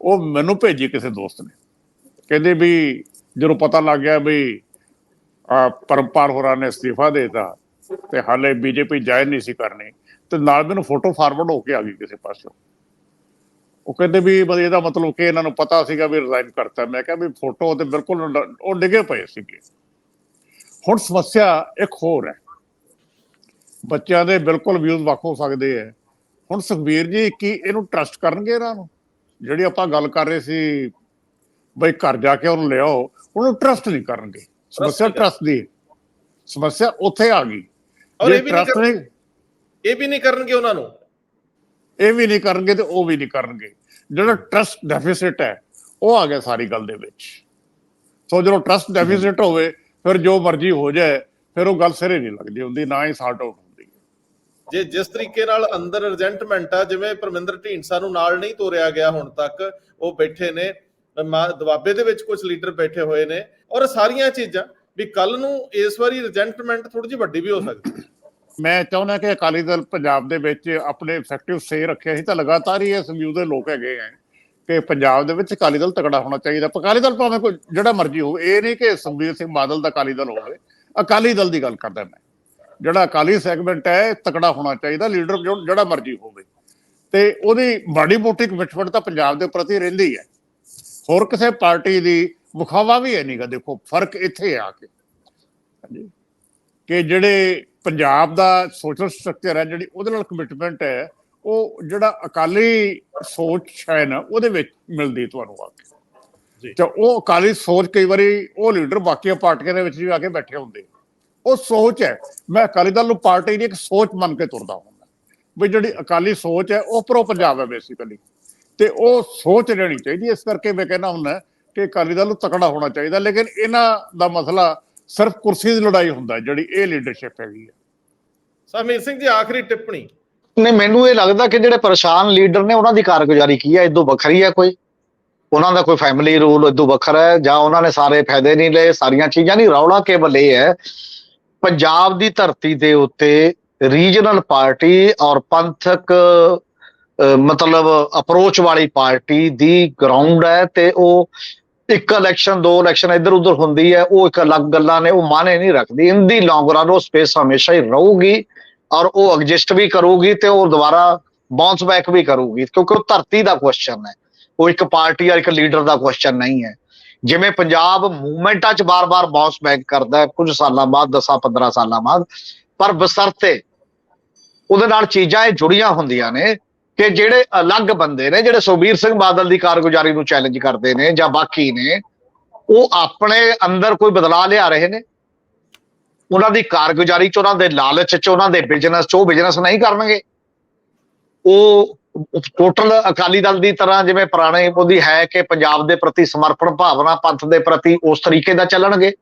ਉਹ ਮੈਨੂੰ ਭੇਜੀ ਕਿਸੇ ਦੋਸਤ ਨੇ। ਕਹਿੰਦੇ ਵੀ ਜਦੋਂ ਪਤਾ ਲੱਗ ਗਿਆ ਵੀ ਆ ਹੋਰਾਂ ਨੇ ਅਸਤੀਫਾ ਦੇਤਾ ਤੇ ਹਾਲੇ ਬੀਜੇਪੀ ਜਾਇਨ ਨਹੀਂ ਸੀ ਕਰਨੀ, ਤੇ ਨਾਲ ਮੈਨੂੰ ਫੋਟੋ ਫਾਰਵਰਡ ਹੋ ਕੇ ਆ ਗਈ ਕਿਸੇ ਪਾਸੋਂ ਉਹ ਕਹਿੰਦੇ ਵੀ ਮਤਲਬ ਇਹਦਾ ਮਤਲਬ ਕਿ ਇਹਨਾਂ ਨੂੰ ਪਤਾ ਸੀਗਾ ਵੀ ਰਿਜ਼ਾਈਨ ਕਰਤਾ। ਮੈਂ ਕਿਹਾ ਵੀ ਫੋਟੋ ਤੇ ਬਿਲਕੁਲ ਉਹ ਡਿੱਗੇ ਪਏ ਸੀਗੇ। ਹੁਣ ਸਮੱਸਿਆ ਇੱਕ ਹੋਰ ਹੈ। ਬੱਚਿਆਂ ਦੇ ਬਿਲਕੁਲ ਵਿਊਜ਼ ਵੱਖ ਹੋ ਸਕਦੇ ਹੈ। ਹੁਣ ਸੁਖਬੀਰ ਜੀ ਕੀ ਇਹਨੂੰ ਟਰਸਟ ਕਰਨਗੇ ਇਹਨਾਂ ਨੂੰ? ਜਿਹੜੀ ਆਪਾਂ ਗੱਲ ਕਰ ਰਹੇ ਸੀ ਬਈ ਘਰ ਜਾ ਕੇ ਉਹਨੂੰ ਲਿਆਓ ਉਹਨੂੰ ਟਰਸਟ ਨਹੀਂ ਕਰਨਗੇ। ਸਮੱਸਿਆ ਟਰਸਟ ਦੀ। ਸਮੱਸਿਆ ਉੱਥੇ ਆ ਗਈ। ਔਰ ਇਹ ਵੀ ਨਹੀਂ ਟਰਸਟ ਨਹੀਂ ਇਹ ਵੀ ਨਹੀਂ ਕਰਨਗੇ ਉਹਨਾਂ ਨੂੰ? ਇਹ ਵੀ ਨਹੀਂ ਕਰਨਗੇ ਤੇ ਉਹ ਵੀ ਨਹੀਂ ਕਰਨਗੇ। ਜਿਹੜਾ ਟਰਸਟ ਡੈਫਿਸਿਟ ਹੈ ਉਹ ਆ ਗਿਆ ਸਾਰੀ ਗੱਲ ਦੇ ਵਿੱਚ। ਸੋ ਜਦੋਂ ਟਰਸਟ ਡੈਫਿਸਿਟ ਹੋਵੇ ਫਿਰ ਜੋ ਮਰਜ਼ੀ ਹੋ ਜਾਏ ਫਿਰ ਉਹ ਗੱਲ ਸਿਰੇ ਨਹੀਂ ਲੱਗਦੀ ਹੁੰਦੀ ਨਾ ਹੀ ਸਾਰਟ ਆਊਟ। ਜੇ ਜਿਸ ਤਰੀਕੇ ਨਾਲ ਅੰਦਰ ਰਿਜੈਂਟਮੈਂਟ ਆ, ਜਿਵੇਂ ਪਰਮਿੰਦਰ ਢੀਂਡਸਾ ਨੂੰ ਨਾਲ ਨਹੀਂ ਤੋਰਿਆ ਗਿਆ ਹੁਣ ਤੱਕ, ਉਹ ਬੈਠੇ ਨੇ, ਮਾ- ਦੇ ਵਿੱਚ ਕੁਝ ਲੀਡਰ ਬੈਠੇ ਹੋਏ ਨੇ, ਔਰ ਸਾਰੀਆਂ ਚੀਜ਼ਾਂ, ਵੀ ਕੱਲ ਨੂੰ ਇਸ ਵਾਰੀ ਰਿਜੈਂਟਮੈਂਟ ਥੋੜੀ ਜਿਹੀ ਵੱਡੀ ਵੀ ਹੋ ਸਕਦੀ ਮੈਂ ਚਾਹੁੰਦਾ ਕਿ ਅਕਾਲੀ ਦਲ ਪੰਜਾਬ ਦੇ ਵਿੱਚ ਆਪਣੇ ਇਫੈਕਟਿਵ ਸੇ ਰੱਖਿਆ ਸੀ, ਤਾਂ ਲਗਾਤਾਰ ਹੀ ਇਸ ਵਿਊ ਦੇ ਲੋਕ ਹੈਗੇ ਆ, ਕਿ ਪੰਜਾਬ ਦੇ ਵਿੱਚ ਅਕਾਲੀ ਦਲ ਤਕੜਾ ਹੋਣਾ ਚਾਹੀਦਾ ਅਕਾਲੀ ਦਲ ਭਾਵੇਂ ਕੋਈ ਜਿਹੜਾ ਮਰਜ਼ੀ ਹੋਵੇ, ਇਹ ਨਹੀਂ ਕਿ ਸੁਖਬੀਰ ਸਿੰਘ ਬਾਦਲ ਦਾ ਅਕਾਲੀ ਦਲ ਹੋਵੇ, ਅਕਾਲੀ ਦਲ ਦੀ ਗੱਲ ਕਰਦਾ ਮੈਂ। ਜਿਹੜਾ ਅਕਾਲੀ ਸੈਗਮੈਂਟ ਹੈ ਤਕੜਾ ਹੋਣਾ ਚਾਹੀਦਾ ਲੀਡਰ ਜਿਹੜਾ ਮਰਜ਼ੀ ਹੋਵੇ। ਤੇ ਉਹਦੀ ਮਾੜੀ ਮੋਟੀ ਕਮਿਟਮੈਂਟ ਤਾਂ ਪੰਜਾਬ ਦੇ ਪ੍ਰਤੀ ਰਹਿੰਦੀ ਹੈ। ਹੋਰ ਕਿਸੇ ਪਾਰਟੀ ਦੀ ਵਿਖਾਵਾ ਵੀ ਹੈ ਨਹੀਂਗਾ ਦੇਖੋ ਫ਼ਰਕ ਇੱਥੇ ਆ ਕੇ। ਹਾਂਜੀ। ਕਿ ਜਿਹੜੇ ਪੰਜਾਬ ਦਾ ਸੋਸ਼ਲ ਸਟਰਕਚਰ ਹੈ ਜਿਹੜੀ ਉਹਦੇ ਨਾਲ ਕਮਿਟਮੈਂਟ ਹੈ ਉਹ ਜਿਹੜਾ ਅਕਾਲੀ ਸੋਚ ਹੈ ਨਾ ਉਹਦੇ ਵਿੱਚ ਮਿਲਦੀ ਤੁਹਾਨੂੰ ਆ ਕੇ। ਜੀ। ਤੇ ਉਹ ਅਕਾਲੀ ਸੋਚ ਕਈ ਵਾਰੀ ਉਹ ਲੀਡਰ ਬਾਕੀਆਂ ਪਾਰਟੀਆਂ ਦੇ ਵਿੱਚ ਵੀ ਆ ਕੇ ਬੈਠੇ ਹੁੰਦੇ ਉਹ ਸੋਚ ਹੈ। ਮੈਂ ਅਕਾਲੀ ਦਲ ਨੂੰ ਪਾਰਟੀ ਦੀ ਇੱਕ ਸੋਚ ਮੰਨ ਕੇ ਤੁਰਦਾ ਹੁੰਦਾ ਵੀ ਜਿਹੜੀ ਅਕਾਲੀ ਸੋਚ ਹੈ ਉਹ ਪ੍ਰੋ ਪੰਜਾਬ ਹੈ ਬੇਸਿਕਲੀ ਤੇ ਉਹ ਸੋਚ ਰਹਿਣੀ ਚਾਹੀਦੀ ਹੈ। ਇਸ ਕਰਕੇ ਮੈਂ ਕਹਿੰਦਾ ਹੁੰਦਾ ਕਿ ਅਕਾਲੀ ਦਲ ਨੂੰ ਤਕੜਾ ਹੋਣਾ ਚਾਹੀਦਾ। ਲੇਕਿਨ ਇਹਨਾਂ ਦਾ ਮਸਲਾ ਸਿਰਫ ਕੁਰਸੀ ਦੀ ਲੜਾਈ ਹੁੰਦਾ ਹੈ, ਜਿਹੜੀ ਇਹ ਲੀਡਰਸ਼ਿਪ ਹੈਗੀ ਹੈ। ਸਮੀਰ ਸਿੰਘ ਜੀ ਆਖਰੀ ਟਿੱਪਣੀ। ਨਹੀਂ ਮੈਨੂੰ ਇਹ ਲੱਗਦਾ ਕਿ ਜਿਹੜੇ ਪਰੇਸ਼ਾਨ ਲੀਡਰ ਨੇ ਉਹਨਾਂ ਦੀ ਕਾਰਗੁਜ਼ਾਰੀ ਕੀ ਹੈ? ਇਦੋਂ ਵੱਖਰੀ ਹੈ ਕੋਈ? ਉਹਨਾਂ ਦਾ ਕੋਈ ਫੈਮਿਲੀ ਰੂਲ ਇਦੋਂ ਵੱਖਰਾ ਹੈ? ਜਾਂ ਉਹਨਾਂ ਨੇ ਸਾਰੇ ਫਾਇਦੇ ਨਹੀਂ ਲਏ? ਸਾਰੀਆਂ ਚੀਜ਼ਾਂ ਨਹੀਂ? ਰੌਲਾ ਕੇਵਲ ਇਹ ਹੈ ਪੰਜਾਬ ਦੀ ਧਰਤੀ ਦੇ ਉੱਤੇ ਰੀਜਨਲ ਪਾਰਟੀ ਔਰ ਪੰਥਕ ਮਤਲਬ ਅਪਰੋਚ ਵਾਲੀ ਪਾਰਟੀ ਦੀ ਗਰਾਊਂਡ ਹੈ ਤੇ ਉਹ ਇੱਕ ਇਲੈਕਸ਼ਨ ਦੋ ਇਲੈਕਸ਼ਨ ਇੱਧਰ ਉੱਧਰ ਹੁੰਦੀ ਹੈ, ਉਹ ਇੱਕ ਅਲੱਗ ਗੱਲਾਂ ਨੇ, ਉਹ ਮਾਨੇ ਨਹੀਂ ਰੱਖਦੀ। ਇੰਦੀ ਲੌਂਗ ਰਨ ਉਹ ਸਪੇਸ ਹਮੇਸ਼ਾ ਹੀ ਰਹੂਗੀ ਔਰ ਉਹ ਐਗਜ਼ਿਸਟ ਵੀ ਕਰੂਗੀ ਤੇ ਉਹ ਦੁਬਾਰਾ ਬਾਉਂਸ ਬੈਕ ਵੀ ਕਰੂਗੀ ਕਿਉਂਕਿ ਉਹ ਧਰਤੀ ਦਾ ਕੁਐਸਚਨ ਹੈ। ਉਹ ਇੱਕ ਪਾਰਟੀ ਜਾਂ ਇੱਕ ਲੀਡਰ ਦਾ ਕੁਐਸਚਨ ਨਹੀਂ ਹੈ। ਜਿਵੇਂ ਪੰਜਾਬ ਮੂਵਮੈਂਟਾਂ 'ਚ ਬਾਰ-ਬਾਰ ਬਾਉਂਸ ਬੈਕ ਕਰਦਾ ਹੈ, ਕੁਝ ਸਾਲਾਂ ਬਾਅਦ 10-15 ਸਾਲਾਂ ਬਾਅਦ, ਪਰ ਬਸਰਤੇ ਉਹਦੇ ਨਾਲ ਚੀਜ਼ਾਂ ਇਹ ਜੁੜੀਆਂ ਹੁੰਦੀਆਂ ਨੇ ਕਿ ਜਿਹੜੇ ਅਲੱਗ ਬੰਦੇ ਨੇ, ਜਿਹੜੇ ਸੁਖਬੀਰ ਸਿੰਘ ਬਾਦਲ ਦੀ ਕਾਰਗੁਜ਼ਾਰੀ ਨੂੰ ਚੈਲੰਜ ਕਰਦੇ ਨੇ ਜਾਂ ਬਾਕੀ ਨੇ, ਉਹ ਆਪਣੇ ਅੰਦਰ ਕੋਈ ਬਦਲਾਅ ਲਿਆ ਰਹੇ ਨੇ? ਉਹਨਾਂ ਦੀ ਕਾਰਗੁਜ਼ਾਰੀ 'ਚ, ਉਹਨਾਂ ਦੇ ਲਾਲਚ 'ਚ, ਉਹਨਾਂ ਦੇ ਬਿਜ਼ਨਸ 'ਚ, ਉਹ ਬਿਜ਼ਨਸ ਨਹੀਂ ਕਰਨਗੇ। ਉਹ ਟੋਟਲ ਅਕਾਲੀ ਦਲ ਦੀ ਤਰ੍ਹਾਂ ਜਿਵੇਂ ਪੁਰਾਣੇ ਉਹਦੀ ਹੈ ਕਿ ਪੰਜਾਬ ਦੇ ਪ੍ਰਤੀ ਸਮਰਪਣ ਭਾਵਨਾ ਪੰਥ ਦੇ ਪ੍ਰਤੀ ਉਸ ਤਰੀਕੇ ਦਾ ਚੱਲਣਗੇ।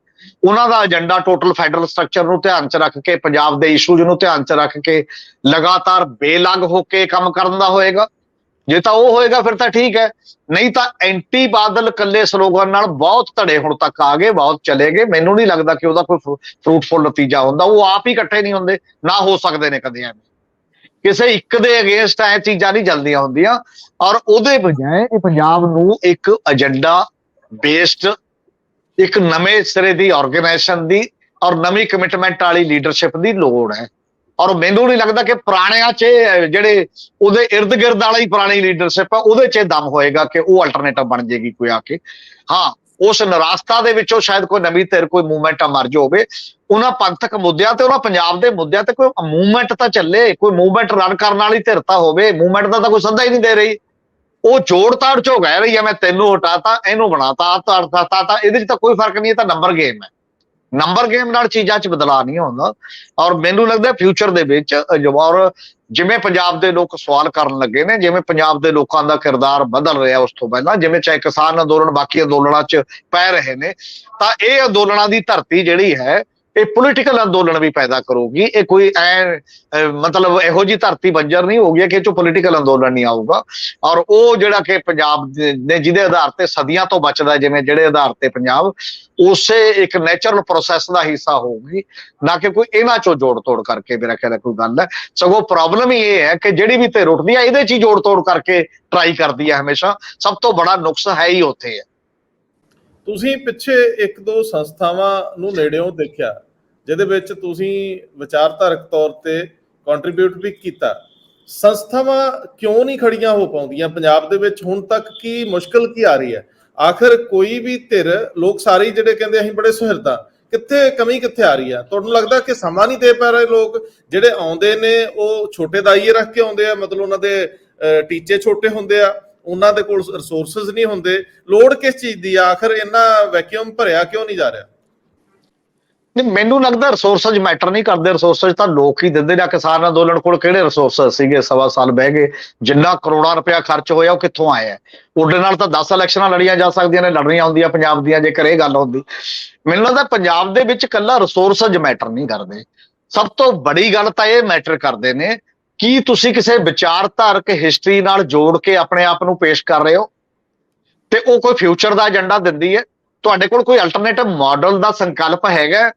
ਉਹਨਾਂ ਦਾ ਏਜੰਡਾ ਟੋਟਲ ਫੈਡਰਲ ਸਟਰਕਚਰ ਨੂੰ ਧਿਆਨ 'ਚ ਰੱਖ ਕੇ, ਪੰਜਾਬ ਦੇ ਇਸ਼ੂਜ਼ ਨੂੰ ਧਿਆਨ 'ਚ ਰੱਖ ਕੇ ਲਗਾਤਾਰ ਬੇਲੰਗ ਹੋ ਕੇ ਕੰਮ ਕਰਨ ਦਾ ਹੋਏਗਾ। ਜੇ ਤਾਂ ਉਹ ਹੋਏਗਾ ਫਿਰ ਤਾਂ ਠੀਕ ਹੈ। ਨਹੀਂ ਤਾਂ ਐਂਟੀ ਬਾਦਲ ਕੱਲੇ ਸਲੋਗਨ ਨਾਲ ਬਹੁਤ ਧੜੇ ਹੁਣ ਤੱਕ ਆ ਗਏ, ਬਹੁਤ ਚਲੇ ਗਏ। ਮੈਨੂੰ ਨਹੀਂ ਲੱਗਦਾ ਕਿ ਉਹਦਾ ਕੋਈ ਫਰੂਟਫੁਲ ਨਤੀਜਾ ਹੁੰਦਾ। ਉਹ ਆਪ ਹੀ ਇਕੱਠੇ ਨਹੀਂ ਹੁੰਦੇ। ਨਾ ਹੋ ਸਕਦੇ ਨੇ ਕਦੇ ਐਵੇਂ। ਕਿਸੇ ਇੱਕ ਦੇ ਅਗੇਂਸਟ ਐ ਚੀਜ਼ਾਂ ਨਹੀਂ ਚੱਲਦੀਆਂ ਹੁੰਦੀਆਂ। ਔਰ ਉਹਦੇ ਬਜਾਏ ਇਹ ਪੰਜਾਬ ਨੂੰ ਇੱਕ ਏਜੰਡਾ ਬੇਸਡ ਇੱਕ ਨਵੇਂ ਸਿਰੇ ਦੀ ਆਰਗੇਨਾਈਜੇਸ਼ਨ ਦੀ ਔਰ ਨਵੀਂ ਕਮਿਟਮੈਂਟ ਵਾਲੀ ਲੀਡਰਸ਼ਿਪ ਦੀ ਲੋੜ ਹੈ। ਔਰ ਮੈਨੂੰ ਨਹੀਂ ਲੱਗਦਾ ਕਿ ਪੁਰਾਣਿਆਂ 'ਚ ਜਿਹੜੇ ਉਹਦੇ ਇਰਦ ਗਿਰਦ ਵਾਲਾ ਹੀ ਪੁਰਾਣੀ ਲੀਡਰਸ਼ਿਪ ਹੈ ਉਹਦੇ 'ਚ ਇਹ ਦਮ ਹੋਏਗਾ ਕਿ ਉਹ ਅਲਟਰਨੇਟਿਵ ਬਣ ਜੇਗੀ ਕੋਈ ਆ ਕੇ। ਹਾਂ, ਉਸ ਨਿਰਾਸਤਾ ਦੇ ਵਿੱਚੋਂ ਸ਼ਾਇਦ ਕੋਈ ਨਵੀਂ ਧਿਰ ਕੋਈ ਮੂਵਮੈਂਟ ਆ ਮਰਜ ਹੋਵੇ ਉਹਨਾਂ ਪੰਥਕ ਮੁੱਦਿਆਂ ਤੇ, ਉਹਨਾਂ ਪੰਜਾਬ ਦੇ ਮੁੱਦਿਆਂ ਤੇ ਕੋਈ ਮੂਵਮੈਂਟ ਤਾਂ ਚੱਲੇ, ਕੋਈ ਮੂਵਮੈਂਟ ਰਨ ਕਰਨ ਵਾਲੀ ਧਿਰ ਤਾਂ ਹੋਵੇ ਮੂਵਮੈਂਟ ਦਾ ਤਾਂ ਕੋਈ ਸੱਦਾ ਹੀ ਨਹੀਂ ਦੇ ਰਹੀ। ਉਹ ਜੋੜ ਤਾੜ ਚੋ ਗਏ ਰਹੀ ਹੈ ਮੈਂ ਤੈਨੂੰ ਹਟਾਤਾ, ਇਹਨੂੰ ਬਣਾਤਾ ਆ ਤਾੜਤਾ ਤਾਂ ਇਹਦੇ 'ਚ ਤਾਂ ਕੋਈ ਫ਼ਰਕ ਨਹੀਂ, ਇਹ ਤਾਂ ਨੰਬਰ ਗੇਮ ਹੈ। ਨੰਬਰ ਗੇਮ ਨਾਲ ਚੀਜ਼ਾਂ 'ਚ ਬਦਲਾਅ ਨਹੀਂ ਹੁੰਦਾ। ਔਰ ਮੈਨੂੰ ਲੱਗਦਾ ਫਿਊਚਰ ਦੇ ਵਿੱਚ, ਜੋ ਔਰ ਜਿਵੇਂ ਪੰਜਾਬ ਦੇ ਲੋਕ ਸਵਾਲ ਕਰਨ ਲੱਗੇ ਨੇ, ਜਿਵੇਂ ਪੰਜਾਬ ਦੇ ਲੋਕਾਂ ਦਾ ਕਿਰਦਾਰ ਬਦਲ ਰਿਹਾ ਉਸ ਤੋਂ ਪਹਿਲਾਂ, ਜਿਵੇਂ ਚਾਹੇ ਕਿਸਾਨ ਅੰਦੋਲਨ ਬਾਕੀ ਅੰਦੋਲਨਾਂ 'ਚ ਪੈ ਰਹੇ ਨੇ, ਤਾਂ ਇਹ ਅੰਦੋਲਨਾਂ ਦੀ ਧਰਤੀ ਜਿਹੜੀ ਹੈ ਇਹ ਪੋਲੀਟੀਕਲ ਅੰਦੋਲਨ ਵੀ ਪੈਦਾ ਕਰੂਗੀ। ਇਹ ਕੋਈ ਐ ਮਤਲਬ ਇਹੋ ਜੀ ਧਰਤੀ ਬੰਜਰ ਨਹੀਂ ਹੋਊਗੀ ਕਿ ਇਹ 'ਚੋਂ ਪੋਲੀਟੀਕਲ ਅੰਦੋਲਨ ਨਹੀਂ ਆਊਗਾ। ਔਰ ਉਹ ਜਿਹੜਾ ਕਿ ਪੰਜਾਬ ਨੇ ਜਿਹਦੇ ਆਧਾਰ ਤੇ ਸਦੀਆਂ ਤੋਂ ਬਚਦਾ ਜਿਵੇਂ ਜਿਹੜੇ ਆਧਾਰ ਤੇ ਪੰਜਾਬ, ਉਸੇ ਇੱਕ ਨੇਚਰਲ ਪ੍ਰੋਸੈਸ ਦਾ ਹਿੱਸਾ ਹੋਊਗੀ। ਨਾ ਕਿ ਕੋਈ ਇਹਨਾਂ ਚੋਂ ਜੋੜ ਤੋੜ ਕਰਕੇ, ਮੇਰਾ ਖਿਆਲ ਕੋਈ ਗੱਲ ਹੈ। ਸਗੋਂ ਪ੍ਰੋਬਲਮ ਹੀ ਇਹ ਹੈ ਕਿ ਜਿਹੜੀ ਵੀ ਤੇ ਉੱਠਦੀ ਹੈ, ਇਹਦੇ ਚ ਹੀ ਜੋੜ ਤੋੜ ਕਰਕੇ ਟਰਾਈ ਕਰਦੀ ਹੈ ਹਮੇਸ਼ਾ। ਸਭ ਤੋਂ ਬੜਾ ਨੁਕਸ ਹੈ ਹੀ ਉੱਥੇ। ਹੈ ਤੁਸੀਂ ਪਿੱਛੇ ਇੱਕ ਦੋ ਸੰਸਥਾਵਾਂ ਨੂੰ ਨੇੜਿਓਂ ਦੇਖਿਆ। ਜਿਹਦੇ ਵਿੱਚ ਤੁਸੀਂ ਵਿਚਾਰਧਾਰਕ ਤੌਰ ਤੇ ਕੰਟਰੀਬਿਊਟ ਵੀ ਕੀਤਾ। ਸੰਸਥਾਵਾਂ ਕਿਉਂ ਨਹੀਂ ਖੜੀਆਂ ਹੋ ਪਾਉਂਦੀਆਂ? ਪੰਜਾਬ ਦੇ ਵਿੱਚ ਹੁਣ ਤੱਕ ਕੀ ਮੁਸ਼ਕਲ ਕੀ ਆ ਰਹੀ ਹੈ? ਆਖਰ ਕੋਈ ਵੀ ਧਿਰ ਲੋਕ ਸਾਰੇ ਜਿਹੜੇ ਕਹਿੰਦੇ ਅਸੀਂ ਬੜੇ ਸੁਹਿਰਦਾ ਕਿੱਥੇ ਕਮੀ ਕਿੱਥੇ ਆ ਰਹੀ ਆ ਤੁਹਾਨੂੰ ਲੱਗਦਾ ਕਿ ਸਮਾਂ ਨਹੀਂ ਦੇ ਪਾ ਰਹੇ ਲੋਕ? ਜਿਹੜੇ ਆਉਂਦੇ ਨੇ ਉਹ ਛੋਟੇ ਦਾਈਏ ਰੱਖ ਕੇ ਆਉਂਦੇ ਆ ਮਤਲਬ ਉਹਨਾਂ ਦੇ ਅਹ, ਟੀਚੇ ਛੋਟੇ ਹੁੰਦੇ ਆ ਉਹਨਾਂ ਦੇ ਕੋਲ ਰਿਸੋਰਸਸ ਨਹੀਂ ਹੁੰਦੇ। ਲੋੜ ਕਿਸ ਚੀਜ਼ ਦੀ ਆ? ਆਖਰ ਇੰਨਾ ਵੈਕਿਊਮ ਭਰਿਆ ਕਿਉਂ ਨਹੀਂ ਜਾ ਰਿਹਾ? ਨਹੀਂ, ਮੈਨੂੰ ਲੱਗਦਾ ਰਿਸੋਰਸਸ ਮੈਟਰ ਨਹੀਂ ਕਰਦੇ ਰਿਸੋਰਸਸ ਤਾਂ ਲੋਕ ਹੀ ਦਿੰਦੇ ਨੇ ਕਿਸਾਨ ਅੰਦੋਲਨ ਕੋਲ ਕਿਹੜੇ ਰਿਸੋਰਸਸ ਸੀਗੇ? ਸਵਾ ਸਾਲ ਬਹਿ ਗਏ, ਜਿੰਨਾ ਕਰੋੜਾਂ ਰੁਪਇਆ ਖਰਚ ਹੋਇਆ, ਉਹ ਕਿੱਥੋਂ ਆਇਆ? ਉਹਦੇ ਨਾਲ ਤਾਂ 10 ਇਲੈਕਸ਼ਨਾਂ ਲੜੀਆਂ ਜਾ ਸਕਦੀਆਂ ਨੇ, ਲੜਨੀਆਂ ਹੁੰਦੀਆਂ ਪੰਜਾਬ ਦੀਆਂ, ਜੇਕਰ ਇਹ ਗੱਲ ਹੁੰਦੀ। ਮੈਨੂੰ ਲੱਗਦਾ ਪੰਜਾਬ ਦੇ ਵਿੱਚ ਕੱਲਾ ਰਿਸੋਰਸਸ ਮੈਟਰ ਨਹੀਂ ਕਰਦੇ। ਸਭ ਤੋਂ ਬੜੀ ਗੱਲ ਤਾਂ ਇਹ ਮੈਟਰ ਕਰਦੇ ਨੇ, ਕੀ ਤੁਸੀਂ ਕਿਸੇ ਵਿਚਾਰਧਾਰਕ ਹਿਸਟਰੀ ਨਾਲ ਜੋੜ ਕੇ ਆਪਣੇ ਆਪ ਨੂੰ ਪੇਸ਼ ਕਰ ਰਹੇ ਹੋ? ਤੇ ਉਹ ਕੋਈ ਫਿਊਚਰ ਦਾ ਏਜੰਡਾ ਦਿੰਦੀ ਹੈ? ਤੁਹਾਡੇ ਕੋਲ ਕੋਈ ਅਲਟਰਨੇਟਿਵ ਮਾਡਲ ਦਾ ਸੰਕਲਪ ਹੈਗਾ?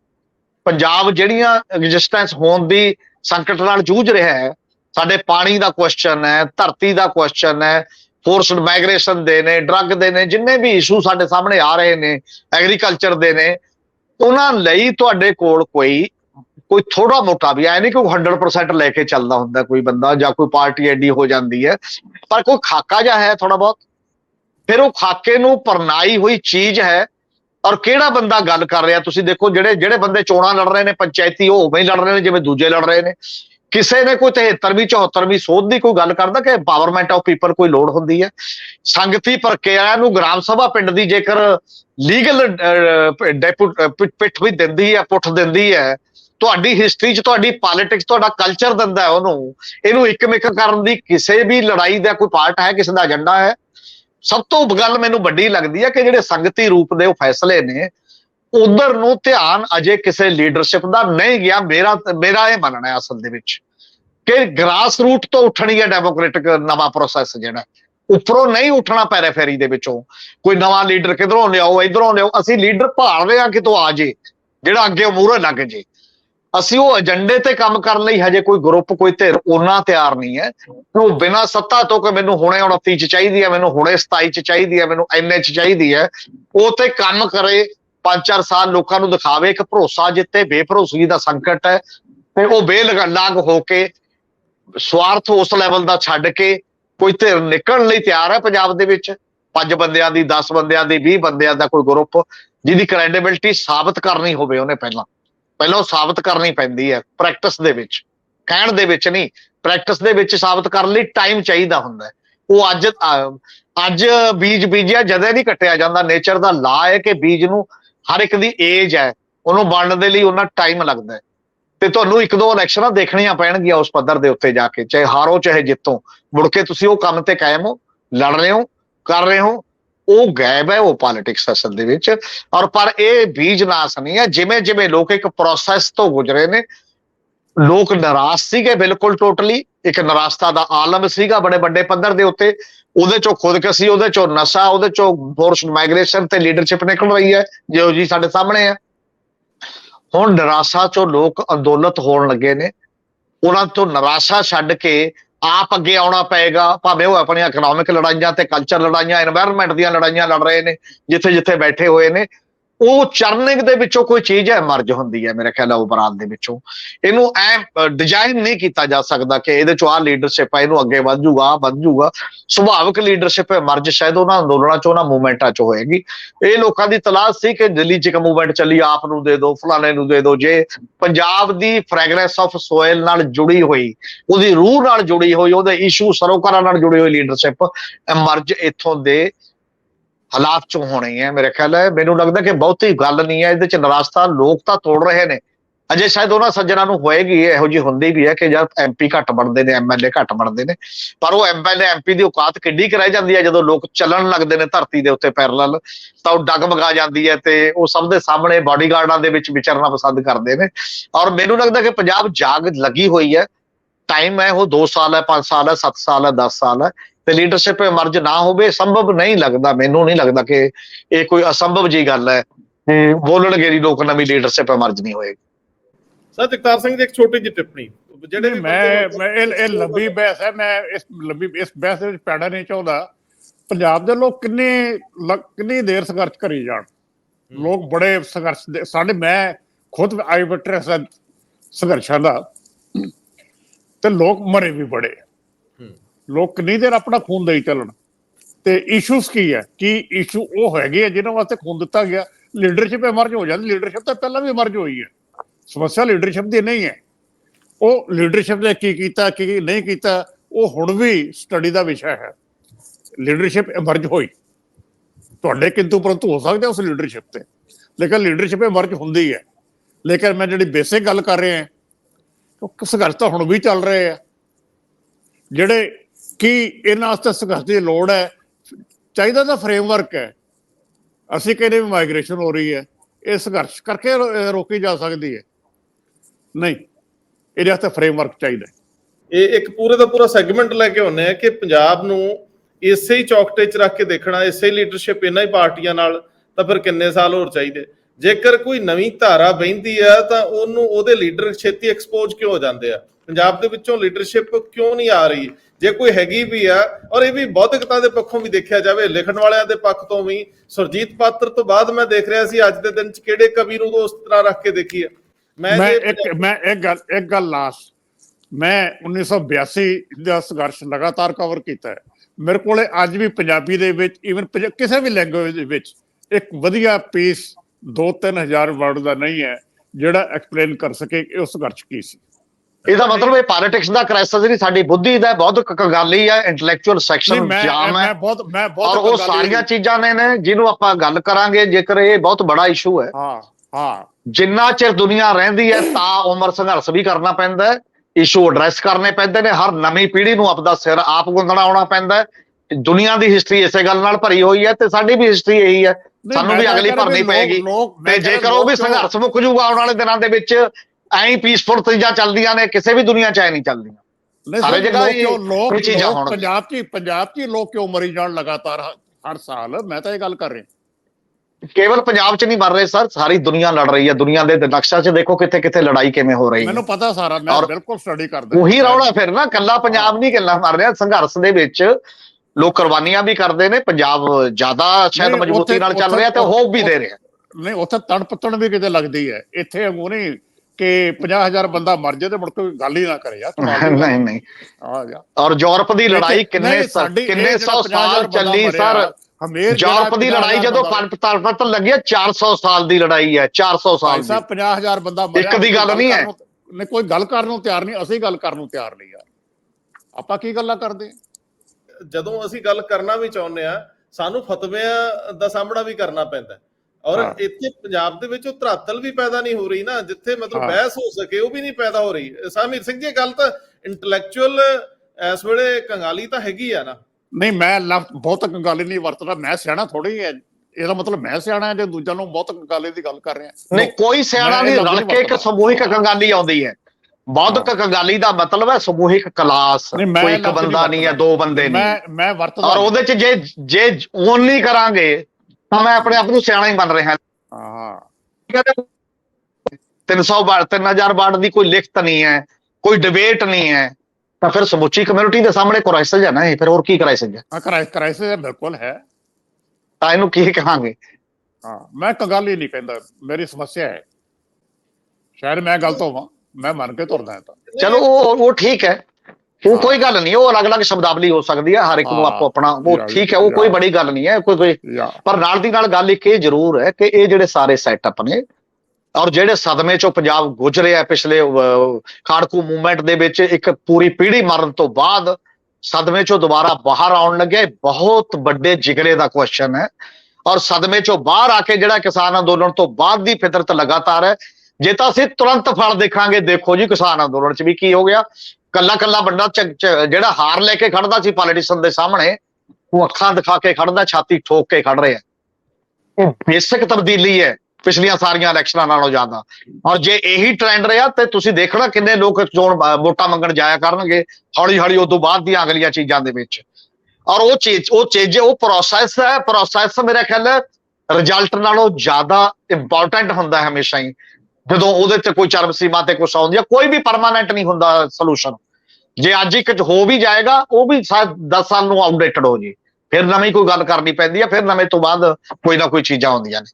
ਪੰਜਾਬ ਜਿਹੜੀਆਂ ਐਗਜ਼ਿਸਟੈਂਸ ਹੋਣ ਦੀ ਸੰਕਟ ਨਾਲ ਜੂਝ ਰਿਹਾ ਹੈ, ਸਾਡੇ ਪਾਣੀ ਦਾ ਕੁਐਸਚਨ ਹੈ, ਧਰਤੀ ਦਾ ਕੁਐਸਚਨ ਹੈ ਫੋਰਸਡ ਮਾਈਗ੍ਰੇਸ਼ਨ ਦੇ ਨੇ ਡਰੱਗ ਦੇ ਨੇ, ਜਿੰਨੇ ਵੀ ਇਸ਼ੂ ਸਾਡੇ ਸਾਹਮਣੇ ਆ ਰਹੇ ਨੇ ਐਗਰੀਕਲਚਰ ਦੇ ਨੇ, ਉਹਨਾਂ ਲਈ ਤੁਹਾਡੇ ਕੋਲ ਕੋਈ ਕੋਈ ਥੋੜਾ ਮੋਟਾ ਵੀ, ਐ ਨਹੀਂ ਕਿ ਉਹ 100% ਲੈ ਕੇ ਚੱਲਦਾ ਹੁੰਦਾ ਕੋਈ ਬੰਦਾ ਜਾਂ ਕੋਈ ਪਾਰਟੀ ਐਡੀ ਹੋ ਜਾਂਦੀ ਹੈ, ਪਰ ਕੋਈ ਖਾਕਾ ਜਿਹਾ ਹੈ ਥੋੜਾ ਬਹੁਤ। ਫਿਰ ਉਹ ਖਾਕੇ ਨੂੰ ਪਰਨਾਈ ਹੋਈ ਚੀਜ਼ ਹੈ ਔਰ ਕਿਹੜਾ ਬੰਦਾ ਗੱਲ ਕਰ ਰਿਹਾ? ਤੁਸੀਂ ਦੇਖੋ ਜਿਹੜੇ ਜਿਹੜੇ ਬੰਦੇ ਚੋਣਾਂ ਲੜ ਰਹੇ ਨੇ, ਪੰਚਾਇਤੀ ਉਹ ਉਵੇਂ ਹੀ ਲੜ ਰਹੇ ਨੇ, ਜਿਵੇਂ ਦੂਜੇ ਲੜ ਰਹੇ ਨੇ। ਕਿਸੇ ਨੇ ਕੋਈ 73ਵੀਂ 74ਵੀਂ ਸੋਧ ਦੀ ਕੋਈ ਗੱਲ ਕਰਦਾ ਕਿ ਐਮਪਾਵਰਮੈਂਟ ਆਫ ਪੀਪਲ ਕੋਈ ਲੋੜ ਹੁੰਦੀ ਹੈ? ਸੰਗਤੀ ਪ੍ਰਕਿਰਿਆ ਨੂੰ ਗ੍ਰਾਮ ਸਭਾ ਪਿੰਡ ਦੀ ਜੇਕਰ ਲੀਗਲ ਪਿੱਠ ਵੀ ਦਿੰਦੀ ਹੈ, ਪੁੱਠ ਦਿੰਦੀ ਹੈ, ਤੁਹਾਡੀ ਹਿਸਟਰੀ 'ਚ, ਤੁਹਾਡੀ ਪੋਲਿਟਿਕਸ ਤੁਹਾਡਾ ਕਲਚਰ ਦਿੰਦਾ ਉਹਨੂੰ। ਇਹਨੂੰ ਇੱਕ ਮਿਕ ਕਰਨ ਦੀ ਕਿਸੇ ਵੀ ਲੜਾਈ ਦਾ ਕੋਈ ਪਾਰਟ ਹੈ, ਕਿਸੇ ਦਾ ਏਜੰਡਾ ਹੈ? ਸਭ ਤੋਂ ਗੱਲ ਮੈਨੂੰ ਵੱਡੀ ਲੱਗਦੀ ਹੈ ਕਿ ਜਿਹੜੇ ਸੰਗਤੀ ਰੂਪ ਦੇ ਉਹ ਫੈਸਲੇ ਨੇ, ਉਧਰ ਨੂੰ ਧਿਆਨ ਅਜੇ ਕਿਸੇ ਲੀਡਰਸ਼ਿਪ ਦਾ ਨਹੀਂ ਗਿਆ, ਮੇਰਾ ਮੇਰਾ ਇਹ ਮੰਨਣਾ ਹੈ ਅਸਲ ਦੇ ਵਿੱਚ ਕਿ ਗ੍ਰਾਸ ਰੂਟ ਤੋਂ ਉੱਠਣੀ ਹੈ ਡੈਮੋਕ੍ਰੈਟਿਕ ਨਵਾਂ ਪ੍ਰੋਸੈਸ ਜਿਹੜਾ। ਉੱਪਰੋਂ ਨਹੀਂ ਉੱਠਣਾ ਪੈਰਾਫੇਰੀ ਦੇ ਵਿੱਚੋਂ। ਕੋਈ ਨਵਾਂ ਲੀਡਰ ਕਿਧਰੋਂ ਲਿਆਓ, ਇਧਰੋਂ ਲਿਆਓ, ਅਸੀਂ ਲੀਡਰ ਭਾਲ ਰਹੇ ਹਾਂ ਕਿਤੋਂ ਆ ਜੇ, ਜਿਹੜਾ ਅੱਗੇ ਮੂਹਰੇ ਲੱਗ ਜੇ। ਅਸੀਂ ਉਹ ਏਜੰਡੇ ਤੇ ਕੰਮ ਕਰਨ ਲਈ ਹਜੇ ਕੋਈ ਗਰੁੱਪ ਕੋਈ ਧਿਰ ਉਹਨਾਂ ਤਿਆਰ ਨਹੀਂ ਹੈ। ਕਿ ਉਹ ਬਿਨਾਂ ਸੱਤਾ ਤੋਂ ਕਿ ਮੈਨੂੰ ਹੁਣੇ 29 ਚ ਚਾਹੀਦੀ ਹੈ, ਮੈਨੂੰ ਹੁਣੇ 27 ਚ ਚਾਹੀਦੀ ਹੈ, ਮੈਨੂੰ ਐਨੇ ਚ ਚਾਹੀਦੀ ਹੈ, ਉਹ ਤੇ ਕੰਮ ਕਰੇ, ਪੰਜ ਚਾਰ ਸਾਲ ਲੋਕਾਂ ਨੂੰ ਦਿਖਾਵੇ ਇੱਕ ਭਰੋਸਾ ਜਿੱਤੇ, ਬੇਭਰੋਸਗੀ ਦਾ ਸੰਕਟ ਹੈ ਤੇ ਉਹ ਬੇਲਗਾਲਾਗ ਹੋ ਕੇ ਸਵਾਰਥ ਉਸ ਲੈਵਲ ਦਾ ਛੱਡ ਕੇ ਕੋਈ ਧਿਰ ਨਿਕਲਣ ਲਈ ਤਿਆਰ ਹੈ ਪੰਜਾਬ ਦੇ ਵਿੱਚ? ਪੰਜ ਬੰਦਿਆਂ ਦੀ 10 ਬੰਦਿਆਂ ਦੀ 20 ਬੰਦਿਆਂ ਦਾ ਕੋਈ ਗਰੁੱਪ ਜਿਹਦੀ ਕ੍ਰੈਡੀਬਿਲਟੀ ਸਾਬਤ ਕਰਨੀ ਹੋਵੇ ਉਹਨੇ ਪਹਿਲਾਂ। ਪਹਿਲਾਂ ਉਹ ਸਾਬਤ ਕਰਨੀ ਪੈਂਦੀ ਹੈ ਪ੍ਰੈਕਟਿਸ ਦੇ ਵਿੱਚ। ਕਹਿਣ ਦੇ ਵਿੱਚ ਨਹੀਂ ਪ੍ਰੈਕਟਿਸ ਦੇ ਵਿੱਚ ਸਾਬਤ ਕਰਨ ਲਈ ਟਾਈਮ ਚਾਹੀਦਾ ਹੁੰਦਾ ਉਹ ਅੱਜ ਅੱਜ ਬੀਜ ਬੀਜਿਆ, ਜਦੇ ਨਹੀਂ ਕੱਟਿਆ ਜਾਂਦਾ ਨੇਚਰ ਦਾ ਲਾ ਹੈ ਕਿ ਬੀਜ ਨੂੰ ਹਰ ਇੱਕ ਦੀ ਏਜ ਹੈ, ਉਹਨੂੰ ਬਣਨ ਦੇ ਲਈ ਉਹਨਾਂ ਟਾਈਮ ਲੱਗਦਾ ਹੈ। ਤੇ ਤੁਹਾਨੂੰ ਇੱਕ ਦੋ ਇਲੈਕਸ਼ਨਾਂ ਦੇਖਣੀਆਂ ਪੈਣਗੀਆਂ ਉਸ ਪੱਧਰ ਦੇ ਉੱਤੇ ਜਾ ਕੇ, ਚਾਹੇ ਹਾਰੋ, ਚਾਹੇ ਜਿੱਤੋ। ਮੁੜ ਕੇ ਤੁਸੀਂ ਉਹ ਕੰਮ ਤੇ ਕਾਇਮ ਹੋ, ਲੜ ਰਹੇ ਹੋ, ਕਰ ਰਹੇ ਹੋ ਉਹ ਗਾਇਬ ਹੈ, ਉਹ ਪੋਲਿਟਿਕਸ ਅਸਲ ਦੇ ਵਿੱਚ। ਔਰ ਪਰ ਇਹ ਬੀਜ ਨਾਸ ਨਹੀਂ ਹੈ। ਜਿਵੇਂ ਜਿਵੇਂ ਲੋਕ ਇੱਕ ਪ੍ਰੋਸੈਸ ਤੋਂ ਗੁਜ਼ਰੇ ਨੇ, ਲੋਕ ਨਿਰਾਸ਼ ਸੀਗੇ ਬਿਲਕੁਲ ਟੋਟਲੀ ਇੱਕ ਨਿਰਾਸ਼ਤਾ ਦਾ ਆਲਮ ਸੀਗਾ ਬੜੇ ਵੱਡੇ ਪੱਧਰ ਦੇ ਉੱਤੇ। ਉਹਦੇ ਚੋਂ ਖੁਦਕਸੀ, ਉਹਦੇ ਚੋਂ ਨਸ਼ਾ, ਉਹਦੇ ਚੋਂ ਫੋਰਸ ਮਾਈਗ੍ਰੇਸ਼ਨ ਤੇ ਲੀਡਰਸ਼ਿਪ ਨਿਕਲ ਰਹੀ ਹੈ। ਜੋ ਜੀ ਸਾਡੇ ਸਾਹਮਣੇ ਹੈ। ਹੁਣ ਨਿਰਾਸ਼ਾ ਚੋਂ ਲੋਕ ਅੰਦੋਲਤ ਹੋਣ ਲੱਗੇ ਨੇ। ਉਹਨਾਂ ਤੋਂ ਨਿਰਾਸ਼ਾ ਛੱਡ ਕੇ ਆਪ ਅੱਗੇ ਆਉਣਾ ਪਏਗਾ। ਭਾਵੇਂ ਉਹ ਆਪਣੀਆਂ ਇਕਨੋਮਿਕ ਲੜਾਈਆਂ ਤੇ ਕਲਚਰ ਲੜਾਈਆਂ এনवायरमेंट ਦੀਆਂ ਲੜਾਈਆਂ ਲੜ ਰਹੇ ਨੇ ਜਿੱਥੇ ਜਿੱਥੇ ਬੈਠੇ ਹੋਏ ਨੇ। ਉਹ ਚਰਨਿੰਗ ਦੇ ਵਿੱਚੋਂ ਕੋਈ ਚੀਜ਼ ਹੈ ਮਰਜ ਹੁੰਦੀ ਹੈ, ਮੇਰੇ ਖਿਆਲ ਉਪਰਾਤ ਦੇ ਵਿੱਚੋਂ। ਇਹਨੂੰ ਐ ਡਿਜ਼ਾਈਨ ਨਹੀਂ ਕੀਤਾ ਜਾ ਸਕਦਾ ਕਿ ਇਹਦੇ ਚੋਂ ਆ ਲੀਡਰਸ਼ਿਪ ਹੈ ਇਹਨੂੰ ਅੱਗੇ ਵਧ ਜੂਗਾ ਵਧ ਜੂਗਾ ਸੁਭਾਵਿਕ ਲੀਡਰਸ਼ਿਪ ਮਰਜ ਸ਼ਾਇਦ ਉਹਨਾਂ ਅੰਦੋਲਨਾਂ ਚ, ਉਹਨਾਂ ਮੂਵਮੈਂਟਾਂ ਚ ਹੋਏਗੀ। ਇਹ ਲੋਕਾਂ ਦੀ ਤਲਾਸ਼ ਸੀ ਕਿ ਦਿੱਲੀ ਚ ਇੱਕ ਮੂਵਮੈਂਟ ਚੱਲੀ, ਆਪ ਨੂੰ ਦੇ ਦਿਓ ਫਲਾਣੇ ਨੂੰ ਦੇ ਦਿਓ ਜੇ ਪੰਜਾਬ ਦੀ ਫ੍ਰੈਗਰੈਂਸ ਆਫ ਸੋਇਲ ਨਾਲ ਜੁੜੀ ਹੋਈ, ਉਹਦੀ ਰੂਹ ਨਾਲ ਜੁੜੀ ਹੋਈ, ਉਹਦੇ ਇਸ਼ੂ ਸਰੋਕਾਰਾਂ ਨਾਲ ਜੁੜੀ ਹੋਈ ਲੀਡਰਸ਼ਿਪ ਮਰਜ ਇੱਥੋਂ ਦੇ ਹਾਲਾਤ ਚੋਂ ਹੋਣੀ ਹੈ ਮੇਰੇ ਖਿਆਲ ਹੈ। ਮੈਨੂੰ ਲੱਗਦਾ ਕਿ ਬਹੁਤੀ ਗੱਲ ਨਹੀਂ ਹੈ। ਇਹਦੇ ਚ ਨਿਰਾਸ਼ਤਾ ਲੋਕ ਤਾਂ ਤੋੜ ਰਹੇ ਨੇ। ਅਜੇ ਸ਼ਾਇਦ ਉਹਨਾਂ ਸੱਜਣਾ ਨੂੰ ਹੋਏਗੀ, ਇਹੋ ਜੀ ਹੁੰਦੀ ਵੀ ਹੈ ਕਿ ਜਦ ਐਮਪੀ ਘੱਟ ਬਣਦੇ ਨੇ ਐਮਐਲਏ ਘੱਟ ਬਣਦੇ ਨੇ। ਪਰ ਉਹ ਐਮਐਲਏ ਐਮਪੀ ਦੀ ਔਕਾਤ ਕਿੱਡੀ ਕੁ ਰਹਿ ਜਾਂਦੀ ਹੈ, ਜਦੋਂ ਲੋਕ ਚੱਲਣ ਲੱਗਦੇ ਨੇ ਧਰਤੀ ਦੇ ਉੱਤੇ ਪੈਰਲਲ, ਤਾਂ ਉਹ ਡਗਮਗਾ ਜਾਂਦੀ ਹੈ ਤੇ ਉਹ ਸਭ ਦੇ ਸਾਹਮਣੇ ਬਾਡੀਗਾਰਡਾਂ ਦੇ ਵਿੱਚ ਵਿਚਰਨਾ ਪਸੰਦ ਕਰਦੇ ਨੇ। ਔਰ ਮੈਨੂੰ ਲੱਗਦਾ ਕਿ ਪੰਜਾਬ ਜਾਗ ਲੱਗੀ ਹੋਈ ਹੈ। ਟਾਈਮ ਹੈ, ਉਹ 2 ਸਾਲ ਹੈ 5 ਸਾਲ ਹੈ 7 ਸਾਲ ਹੈ 10 ਸਾਲ ਹੈ। ਤੇ ਲੀਡਰਸ਼ਿਪ ਮਰਜ ਨਾ ਹੋਵੇ ਸੰਭਵ ਨਹੀਂ ਲੱਗਦਾ ਮੈਨੂੰ ਨਹੀਂ ਲੱਗਦਾ ਕਿ ਇਹ ਕੋਈ ਅਸੰਭਵ ਜੀ ਗੱਲ ਹੈ ਕਿ ਬੋਲਣਗੇ ਨਹੀਂ ਲੋਕ ਨਵੀਂ ਲੀਡਰਸ਼ਿਪ ਮਰਜ ਨਹੀਂ ਹੋਏਗੀ। ਸਰ ਜਗਤਾਰ ਸਿੰਘ ਦੀ ਇੱਕ ਛੋਟੀ ਜਿਹੀ ਟਿੱਪਣੀ। ਜਿਹੜੇ ਮੈਂ ਮੈਂ ਇਹ ਇਹ ਲੰਬੀ ਬਹਿਸ ਹੈ ਮੈਂ ਇਸ ਲੰਬੀ ਇਸ ਬਹਿਸ ਦੇ ਵਿੱਚ ਪੈਣਾ ਨਹੀਂ ਚਾਹੁੰਦਾ। ਪੰਜਾਬ ਦੇ ਲੋਕ ਕਿੰਨੇ ਕਿੰਨੀ ਦੇਰ ਸੰਘਰਸ਼ ਕਰੀ ਜਾਣ? ਲੋਕ ਬੜੇ ਸੰਘਰਸ਼ ਦੇ ਸਾਡੇ ਮੈਂ ਖੁਦ ਆਈ ਵਿਟਨੈਸ ਸੰਘਰਸ਼ਾਂ ਦਾ। ਤੇ ਲੋਕ ਮਰੇ ਵੀ ਬੜੇ। ਲੋਕ ਕਿੰਨੀ ਦੇਰ ਆਪਣਾ ਖੂਨ ਦੇਈ ਚੱਲਣ। ਤੇ ਇਸ਼ੂਸ ਕੀ ਹੈ? ਕੀ ਇਸ਼ੂ ਉਹ ਹੈਗੇ ਆ ਜਿਨ੍ਹਾਂ ਵਾਸਤੇ ਖੂਨ ਦਿੱਤਾ ਗਿਆ? ਲੀਡਰਸ਼ਿਪ ਐਮਰਜ ਹੋ ਜਾਂਦੀ। ਲੀਡਰਸ਼ਿਪ ਤਾਂ ਪਹਿਲਾਂ ਵੀ ਐਮਰਜ ਹੋਈ ਹੈ। ਸਮੱਸਿਆ ਲੀਡਰਸ਼ਿਪ ਦੀ ਨਹੀਂ ਹੈ। ਉਹ ਲੀਡਰਸ਼ਿਪ ਨੇ ਕੀ ਕੀਤਾ, ਕੀ ਨਹੀਂ ਕੀਤਾ, ਉਹ ਹੁਣ ਵੀ ਸਟੱਡੀ ਦਾ ਵਿਸ਼ਾ ਹੈ। ਲੀਡਰਸ਼ਿਪ ਐਮਰਜ ਹੋਈ। ਤੁਹਾਡੇ ਕਿੰਤੂ ਪਰੰਤੂ ਹੋ ਸਕਦੇ ਉਸ ਲੀਡਰਸ਼ਿਪ ਤੇ। ਲੇਕਿਨ ਲੀਡਰਸ਼ਿਪ ਐਮਰਜ ਹੁੰਦੀ ਹੈ। ਲੇਕਿਨ ਮੈਂ ਜਿਹੜੀ ਬੇਸਿਕ ਗੱਲ ਕਰ ਰਿਹਾ ਉਹ ਸੰਘਰਸ਼ ਤਾਂ ਹੁਣ ਵੀ ਚੱਲ ਰਹੇ ਆ। ਜਿਹੜੇ ਕੀ ਇਹਨਾਂ ਵਾਸਤੇ ਸੰਘਰਸ਼ ਦੀ ਲੋੜ ਹੈ। ਚਾਹੀਦਾ ਤਾਂ ਫਰੇਮਵਰਕ ਹੈ। ਅਸੀਂ ਕਹਿੰਦੇ ਵੀ ਮਾਈਗ੍ਰੇਸ਼ਨ ਹੋ ਰਹੀ ਹੈ। ਇਹ ਸੰਘਰਸ਼ ਕਰਕੇ ਰੋਕੀ ਜਾ ਸਕਦੀ ਹੈ। ਨਹੀਂ, ਇਹਦੇ ਵਾਸਤੇ ਫਰੇਮਵਰਕ ਚਾਹੀਦਾ ਇਹ ਇੱਕ ਪੂਰੇ ਦਾ ਪੂਰਾ ਸੈਗਮੈਂਟ ਲੈ ਕੇ ਆਉਂਦੇ ਆ ਕਿ ਪੰਜਾਬ ਨੂੰ ਇਸੇ ਹੀ ਚੌਕਟੇ 'ਚ ਰੱਖ ਕੇ ਦੇਖਣਾ, ਇਸੇ ਲੀਡਰਸ਼ਿਪ ਇਹਨਾਂ ਹੀ ਪਾਰਟੀਆਂ ਨਾਲ, ਤਾਂ ਫਿਰ ਕਿੰਨੇ ਸਾਲ ਹੋਰ ਚਾਹੀਦੇ? ਜੇਕਰ ਕੋਈ ਨਵੀਂ ਧਾਰਾ ਬਹਿੰਦੀ ਆ ਤਾਂ ਉਹਨੂੰ, ਉਹਦੇ ਲੀਡਰ ਛੇਤੀ ਐਕਸਪੋਜ਼ ਕਿਉਂ ਹੋ ਜਾਂਦੇ ਆ? ਪੰਜਾਬ ਦੇ ਵਿੱਚੋਂ ਲੀਡਰਸ਼ਿਪ ਕਿਉਂ ਨਹੀਂ ਆ ਰਹੀ? ਜੇ ਕੋਈ ਹੈਗੀ ਵੀ ਆ ਔਰ ਇਹ ਵੀ ਬੌਧਿਕਤਾ ਦੇ ਪੱਖੋਂ ਵੀ ਦੇਖਿਆ ਜਾਵੇ ਲਿਖਣ ਵਾਲਿਆਂ ਦੇ ਪੱਖ ਤੋਂ ਵੀ ਸੁਰਜੀਤ ਪਾਤਰ ਤੋਂ ਬਾਅਦ ਮੈਂ ਦੇਖ ਰਿਹਾ ਸੀ ਅੱਜ ਦੇ ਦਿਨ 'ਚ ਕਿਹੜੇ ਕਵੀ ਨੂੰ ਉਸ ਤਰ੍ਹਾਂ ਰੱਖ ਕੇ ਦੇਖੀ ਆ। ਮੈਂ ਇੱਕ ਮੈਂ ਇੱਕ ਗੱਲ ਇੱਕ ਗੱਲ ਲਾਸਟ ਮੈਂ 1982 ਦਾ ਸੰਘਰਸ਼ ਲਗਾਤਾਰ ਕਵਰ ਕੀਤਾ ਹੈ। ਮੇਰੇ ਕੋਲੇ ਅੱਜ ਵੀ ਪੰਜਾਬੀ ਦੇ ਵਿੱਚ ਇਵਨ ਕਿਸੇ ਵੀ ਲੈਂਗੁਏਜ ਦੇ ਵਿੱਚ ਇੱਕ ਵਧੀਆ ਪੀਸ 2-3000 ਵਰਡ ਦਾ ਨਹੀਂ ਹੈ ਜਿਹੜਾ ਐਕਸਪਲੇਨ ਕਰ ਸਕੇ ਕਿ ਉਹ ਸੰਘਰਸ਼ ਕੀ ਸੀ। ਇਹਦਾ ਮਤਲਬ ਇਹ ਪੋਲਿਟਿਕਸ ਦਾ ਕ੍ਰਾਈਸਿਸ ਨਹੀਂ ਸਾਡੀ ਬੁੱਧੀ ਦਾ ਬਹੁਤ ਕੰਗਾਲੀ ਹੈ ਇੰਟੈਲੈਕਚੁਅਲ ਸੈਕਸ਼ਨ ਜਾਮ ਹੈ। ਮੈਂ ਬਹੁਤ ਮੈਂ ਬਹੁਤ ਔਰ ਉਹ ਸਾਰੀਆਂ ਚੀਜ਼ਾਂ ਨੇ ਨੇ ਜਿਹਨੂੰ ਆਪਾਂ ਗੱਲ ਕਰਾਂਗੇ ਜੇਕਰ ਇਹ ਬਹੁਤ ਬੜਾ ਇਸ਼ੂ ਹੈ। ਹਾਂ ਹਾਂ। ਜਿੰਨਾ ਚਿਰ ਦੁਨੀਆ ਰਹਿੰਦੀ ਹੈ ਤਾਂ ਉਮਰ ਸੰਘਰਸ਼ ਵੀ ਕਰਨਾ ਪੈਂਦਾ ਹੈ। ਇਸ਼ੂ ਐਡਰੈਸ ਕਰਨੇ ਪੈਂਦੇ ਨੇ ਹਰ ਨਵੀਂ ਪੀੜ੍ਹੀ ਨੂੰ ਆਪਦਾ ਸਿਰ ਆਪ ਗੁੰਦਣਾ ਆਉਣਾ ਪੈਂਦਾ ਹੈ। ਦੁਨੀਆ ਦੀ ਹਿਸਟਰੀ ਇਸੇ ਗੱਲ ਨਾਲ ਭਰੀ ਹੋਈ ਹੈ ਤੇ ਸਾਡੀ ਵੀ ਹਿਸਟਰੀ ਇਹੀ ਹੈ। ਸਾਨੂੰ ਵੀ ਅਗਲੀ ਭਰਨੀ ਪਏਗੀ। ਤੇ ਜੇਕਰ ਉਹ ਵੀ ਸੰਘਰਸ਼ ਮੁੱਕ ਜੂਗਾ ਆਉਣ ਵਾਲੇ ਦਿਨਾਂ ਦੇ ਵਿੱਚ ਐਂ ਪੀਸਫੁਲ ਚੀਜ਼ਾਂ ਚੱਲਦੀਆਂ ਨੇ ਕਿਸੇ ਵੀ ਦੁਨੀਆ 'ਚ ਐ ਨਹੀਂ ਚੱਲਦੀਆਂ। ਸਾਰੇ ਜਗ੍ਹਾ ਲੋਕ ਇਹ- ਚੀਜ਼ਾਂ। ਪੰਜਾਬ 'ਚ ਪੰਜਾਬ 'ਚ ਲੋਕ ਕਿਉਂ ਮਰੀ ਜਾਣ ਲਗਾਤਾਰ ਹਰ ਸਾਲ? ਮੈਂ ਤਾਂ ਇਹ ਗੱਲ ਕਰ ਰਿਹਾ। ਕੇਵਲ ਪੰਜਾਬ 'ਚ ਨਹੀਂ ਮਰ ਰਹੇ ਸਰ ਸਾਰੀ ਦੁਨੀਆ ਲੜ ਰਹੀ ਹੈ। ਦੁਨੀਆ ਦੇ ਨਕਸ਼ਾ 'ਚ ਦੇਖੋ ਕਿੱਥੇ ਕਿੱਥੇ ਲੜਾਈ ਕਿਵੇਂ ਹੋ ਰਹੀ ਹੈ। ਮੈਨੂੰ ਪਤਾ ਸਾਰਾ ਮੈਂ ਬਿਲਕੁਲ ਸਟੱਡੀ ਕਰਦਾ ਉਹੀ ਰੌਲਾ ਫਿਰ ਨਾ ਕੱਲਾ ਪੰਜਾਬ ਨਹੀਂ ਗੱਲਾਂ ਮਰ ਰਿਹਾ। ਸੰਘਰਸ਼ ਦੇ ਵਿੱਚ ਲੋਕ ਕੁਰਬਾਨੀਆਂ ਵੀ ਕਰਦੇ ਨੇ। ਪੰਜਾਬ ਜ਼ਿਆਦਾ ਸ਼ਾਇਦ ਮਜ਼ਬੂਤੀ ਨਾਲ ਚੱਲ ਰਿਹਾ ਤੇ ਹੋਪ ਵੀ ਦੇ ਰਿਹਾ। ਨਹੀਂ ਉੱਥੇ ਤੜਪਤਣ ਵੀ ਕਿਤੇ ਲੱਗਦੀ ਹੈ। ਇੱਥੇ ਉਹ ਨਹੀਂ। ਕਿ 50000 ਬੰਦਾ ਮਰ ਜਾਏ ਤੇ ਮੁੜ ਕੇ ਗੱਲ ਹੀ ਨਾ ਕਰੇ ਯਾਰ ਨਹੀਂ ਨਹੀਂ। ਆ ਗਿਆ। ਔਰ ਯੂਰਪ ਦੀ ਲੜਾਈ ਕਿੰਨੇ ਕਿੰਨੇ ਜਿਹੜਾ ਸੌ 50,000 ਸਾਲ ਚੱਲੀ ਸਰ? ਹਮੇਰ ਯੂਰਪ ਦੀ ਲੜਾਈ ਜਦੋਂ ਪੰਪ ਤਲਪਤ ਲੱਗੀ ਹੈ 400 ਸਾਲ ਦੀ ਲੜਾਈ ਹੈ 400 ਸਾਲ ਦੀ। ਸਾਹਿਬ 50000 ਬੰਦਾ ਮਰਿਆ ਇੱਕ ਦੀ ਗੱਲ ਨਹੀਂ ਹੈ। ਨੂੰ- ਨਹੀਂ ਕੋਈ ਗੱਲ ਕਰਨ ਨੂੰ ਤਿਆਰ ਨਹੀਂ ਅਸੀਂ ਗੱਲ ਕਰਨ ਨੂੰ ਤਿਆਰ ਨਹੀਂ ਯਾਰ। ਆਪਾਂ ਕੀ ਗੱਲਾਂ ਕਰਦੇ? ਜਦੋਂ ਅਸੀਂ ਗੱਲ ਕਰਨਾ ਵੀ ਚਾਹੁੰਦੇ ਆ ਸਾਨੂੰ ਫਤਵਿਆਂ ਦਾ ਸਾਹਮਣਾ ਵੀ ਕਰਨਾ ਪੈਂਦਾ। ਔਰ। ਇੱਥੇ ਪੰਜਾਬ ਦੇ ਵਿੱਚ ਉਹ ਧਰਾਤਲ ਵੀ ਪੈਦਾ ਨਹੀਂ ਹੋ ਰਹੀ ਨਾ ਜਿੱਥੇ ਮਤਲਬ। ਬਹਿਸ ਹੋ ਸਕੇ ਉਹ ਵੀ ਨਹੀਂ ਪੈਦਾ ਹੋ ਰਹੀ ਸਾਮੀਰ ਸਿੰਘ ਜੀ ਗੱਲ ਤਾਂ ਇੰਟੈਲੈਕਚੁਅਲ ਇਸ ਵੇਲੇ ਕੰਗਾਲੀ ਤਾਂ ਹੈਗੀ ਆ ਨਾ ਨਹੀਂ ਮੈਂ ਲਫ਼- ਬਹੁਤ ਕੰਗਾਲੀ ਨਹੀਂ ਵਰਤਦਾ ਮੈਂ ਸਿਆਣਾ ਥੋੜੀ ਹੈ ਇਹਦਾ ਮਤਲਬ ਮੈਂ ਸਿਆਣਾ ਹੈ ਜੇ ਦੂਜਾ ਨੂੰ ਬਹੁਤ ਕੰਗਾਲੀ ਦੀ ਗੱਲ ਕਰ ਰਿਹਾ ਨਹੀਂ ਕੋਈ ਸਿਆਣਾ ਨਹੀਂ ਲਫ਼ਜ਼ ਰਲ ਕੇ ਇੱਕ। ਸਮੂਹਿਕ ਕੰਗਾਲੀ ਆਉਂਦੀ ਹੈ ਬੌਧਿਕ ਕੰਗਾਲੀ ਦਾ ਮਤਲਬ ਹੈ ਸਮੂਹਿਕ ਕਲਾਸ ਕੋਈ ਇੱਕ ਲਫ਼ਜ਼ ਬੰਦਾ ਨਹੀਂ ਹੈ। ਦੋ ਬੰਦੇ ਨਹੀਂ ਮੈਂ ਮੈਂ ਵਰਤਦਾ ਔਰ ਉਹਦੇ ਚ ਜੇ ਜੇ ਓਨ ਨਹੀਂ ਕਰਾਂਗੇ ਤਾਂ ਮੈਂ ਆਪਣੇ ਆਪ ਨੂੰ ਸਿਆਣਾ ਹੀ ਬਣ ਰਿਹਾ। ਹਾਂ 300 ਬਾੜ 3000 ਬਾੜ ਦੀ ਕੋਈ ਲਿਖਤ ਨਹੀਂ ਹੈ ਕੋਈ ਡਿਬੇਟ ਨਹੀਂ ਹੈ ਤਾਂ ਫਿਰ ਸਮੁੱਚੀ ਕਮਿਊਨਿਟੀ ਦੇ ਸਾਹਮਣੇ ਕ੍ਰਾਈਸਿਸ ਹੈ ਨਾ ਇਹ ਫਿਰ ਹੋਰ ਕੀ ਕ੍ਰਾਈਸਿਸ ਹੈ? ਹਾਂ ਕ੍ਰਾਈਸ ਕ੍ਰਾਈਸਿਸ ਬਿਲਕੁਲ ਹੈ। ਤਾਂ ਇਹਨੂੰ ਕੀ ਕਹਾਂਗੇ? ਹਾਂ ਮੈਂ ਕੰਗਾਲੀ ਨਹੀਂ ਕਹਿੰਦਾ ਮੇਰੀ ਸਮੱਸਿਆ ਹੈ। ਸ਼ਾਇਦ ਮੈਂ ਗਲਤ ਹੋਵਾਂ ਮੈਂ ਮੰਨ ਕੇ ਤੁਰਦਾ ਹਾਂ ਤਾਂ। ਚਲੋ ਉਹ ਉਹ ਠੀਕ ਹੈ। ਉਹ ਕੋਈ ਗੱਲ ਨਹੀਂ ਉਹ ਅਲੱਗ-ਅਲੱਗ ਸ਼ਬਦਾਵਲੀ ਹੋ ਸਕਦੀ ਹੈ ਹਰ ਇੱਕ ਨੂੰ ਆਪੋ ਆਪਣਾ ਉਹ ਠੀਕ ਹੈ ਉਹ ਕੋਈ। ਬੜੀ ਗੱਲ ਨਹੀਂ ਹੈ ਕੋਈ ਕੋਈ ਪਰ ਨਾਲ ਦੀ ਨਾਲ ਗੱਲ ਇੱਕ ਇਹ ਜ਼ਰੂਰ ਹੈ ਕਿ ਇਹ ਜਿਹੜੇ ਸਾਰੇ ਸੈਟਅਪ ਨੇ ਔਰ ਜਿਹੜੇ ਸਦਮੇ ਚੋਂ ਪੰਜਾਬ ਗੁਜ਼ਰਿਆ ਪਿਛਲੇ ਖਾੜਕੂ ਮੂਵਮੈਂਟ ਦੇ ਵਿੱਚ ਇੱਕ ਪੂਰੀ ਪੀੜ੍ਹੀ ਮਰਨ ਤੋਂ ਬਾਅਦ ਸਦਮੇ ਚੋਂ ਦੁਬਾਰਾ ਬਾਹਰ ਆਉਣ ਲੱਗਿਆ ਬਹੁਤ ਵੱਡੇ ਜਿਗਰੇ ਦਾ ਕੁਐਸਚਨ ਹੈ। ਔਰ ਸਦਮੇ ਚੋਂ ਬਾਹਰ ਆ ਕੇ ਜਿਹੜਾ ਕਿਸਾਨ ਅੰਦੋਲਨ ਤੋਂ ਬਾਅਦ ਦੀ ਫਿਤਰਤ ਲਗਾਤਾਰ ਹੈ ਜੇ ਤਾਂ ਅਸੀਂ ਤੁਰੰਤ ਫਲ ਦੇਖਾਂਗੇ ਦੇਖੋ ਜੀ ਕਿਸਾਨ ਅੰਦੋਲਨ 'ਚ ਵੀ ਕੀ ਹੋ ਗਿਆ। ਕੱਲਾ ਕੱਲਾ ਬੰਦਾ ਚ- ਜਿਹੜਾ ਹਾਰ ਲੈ ਕੇ ਖੜਦਾ ਸੀ ਪੋਲੀਟੀਸ਼ੀਅਨ ਦੇ ਸਾਹਮਣੇ, ਉਹ ਅੱਖਾਂ ਦਿਖਾ ਕੇ ਖੜਦਾ, ਛਾਤੀ ਠੋਕ ਕੇ ਖੜ ਰਿਹਾ। ਇਹ ਬੇਸਿਕ ਤਬਦੀਲੀ ਹੈ ਪਿਛਲੀਆਂ ਸਾਰੀਆਂ ਇਲੈਕਸ਼ਨਾਂ ਨਾਲੋਂ ਜ਼ਿਆਦਾ। ਔਰ ਜੇ ਇਹੀ ਟ੍ਰੈਂਡ ਰਿਹਾ, ਤੇ ਤੁਸੀਂ ਦੇਖਣਾ ਕਿੰਨੇ ਲੋਕ ਚੋਣ ਵੋਟਾਂ ਮੰਗਣ ਜਾਇਆ ਕਰਨਗੇ ਹੌਲੀ ਹੌਲੀ ਉਸ ਤੋਂ ਬਾਅਦ ਦੀਆਂ ਅਗਲੀਆਂ ਚੀਜ਼ਾਂ ਦੇ ਵਿੱਚ। ਔਰ ਉਹ ਚੀਜ਼ ਉਹ ਚੀਜ਼, ਉਹ ਪ੍ਰੋਸੈਸ ਹੈ ਪ੍ਰੋਸੈਸ ਮੇਰੇ ਖਿਆਲ ਰਿਜ਼ਲਟ ਨਾਲੋਂ ਜ਼ਿਆਦਾ ਇੰਪੋਰਟੈਂਟ ਹੁੰਦਾ ਹੈ ਹਮੇਸ਼ਾ ਹੀ। ਜਦੋਂ ਉਹਦੇ ਤੇ ਕੋਈ ਚਰਮ ਸੀਮਾ ਤੇ ਕੁਛ ਆਉਂਦੀ ਹੈ ਕੋਈ ਵੀ ਪਰਮਾਨੈਂਟ ਨਹੀਂ ਹੁੰਦਾ ਸੋਲੂਸ਼ਨ ਜੇ ਅੱਜ ਇੱਕ ਹੋ ਵੀ ਜਾਏਗਾ ਉਹ ਵੀ ਸ਼ਾਇਦ 10 ਸਾਲ ਨੂੰ ਆਊਟਡੇਟਡ ਹੋ ਜੀ। ਫਿਰ ਨਵੀਂ ਕੋਈ ਗੱਲ ਕਰਨੀ ਪੈਂਦੀ ਹੈ ਫਿਰ ਨਵੇਂ ਤੋਂ ਬਾਅਦ ਕੋਈ ਨਾ ਕੋਈ ਚੀਜ਼ਾਂ ਆਉਂਦੀਆਂ ਨੇ।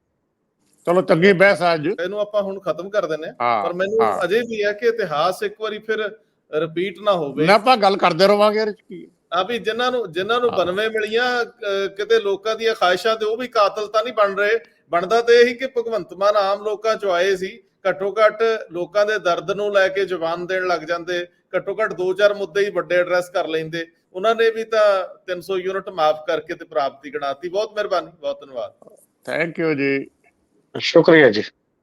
ਚਲੋ ਚੰਗੀ ਬਹਿਸ ਅੱਜ। ਇਹਨੂੰ ਆਪਾਂ ਹੁਣ ਖਤਮ ਕਰ ਦਿੰਨੇ ਪਰ ਮੈਨੂੰ। ਅਜੇ ਵੀ ਹੈ ਕਿ ਇਤਿਹਾਸ ਇੱਕ ਵਾਰੀ ਫਿਰ ਰਿਪੀਟ ਨਾ ਹੋਵੇ। ਨਾ ਆਪਾਂ ਗੱਲ ਕਰਦੇ ਰਵਾਂਗੇ ਇਹਦੇ ਕੀ। ਆ ਵੀ ਜਿਨ੍ਹਾਂ ਨੂੰ ਜਿਨ੍ਹਾਂ ਨੂੰ ਹਾਂ। 92 ਮਿਲੀਆਂ ਕਿਤੇ ਲੋਕਾਂ ਦੀਆਂ ਖਾਹਿਸ਼ਾਂ ਤੇ ਉਹ ਵੀ ਕਾਤਲ ਤਾਂ ਨਹੀਂ ਬਣ ਰਹੇ। ਬਣਦਾ ਤੇ ਇਹੀ ਕਿ ਭਗਵੰਤ ਮਾਨ ਆਮ ਲੋਕਾਂ ਚੋਂ ਆਏ ਸੀ। ਘੱਟੋ ਘੱਟ ਲੋਕਾਂ ਦੇ ਦਰਦ ਨੂੰ ਲੈ ਕੇ ਜ਼ੁਬਾਨ ਦੇਣ ਲੱਗ ਜਾਂਦੇ ਘੱਟੋ ਘੱਟ ਦੋ ਚਾਰ ਮੁੱਦੇ ਹੀ ਵੱਡੇ ਐਡਰੈਸ ਕਰ ਲੈਂਦੇ। ਉਹਨਾਂ ਨੇ ਵੀ ਤਾਂ 300 ਯੂਨਿਟ ਮਾਫ ਕਰਕੇ ਤੇ ਪ੍ਰਾਪਤੀ ਗਣਾਤੀ। ਬਹੁਤ ਮਿਹਰਬਾਨੀ ਬਹੁਤ ਧੰਨਵਾਦ। ਥੈਂਕ ਯੂ ਜੀ। ਸ਼ੁਕਰੀਆ ਜੀ।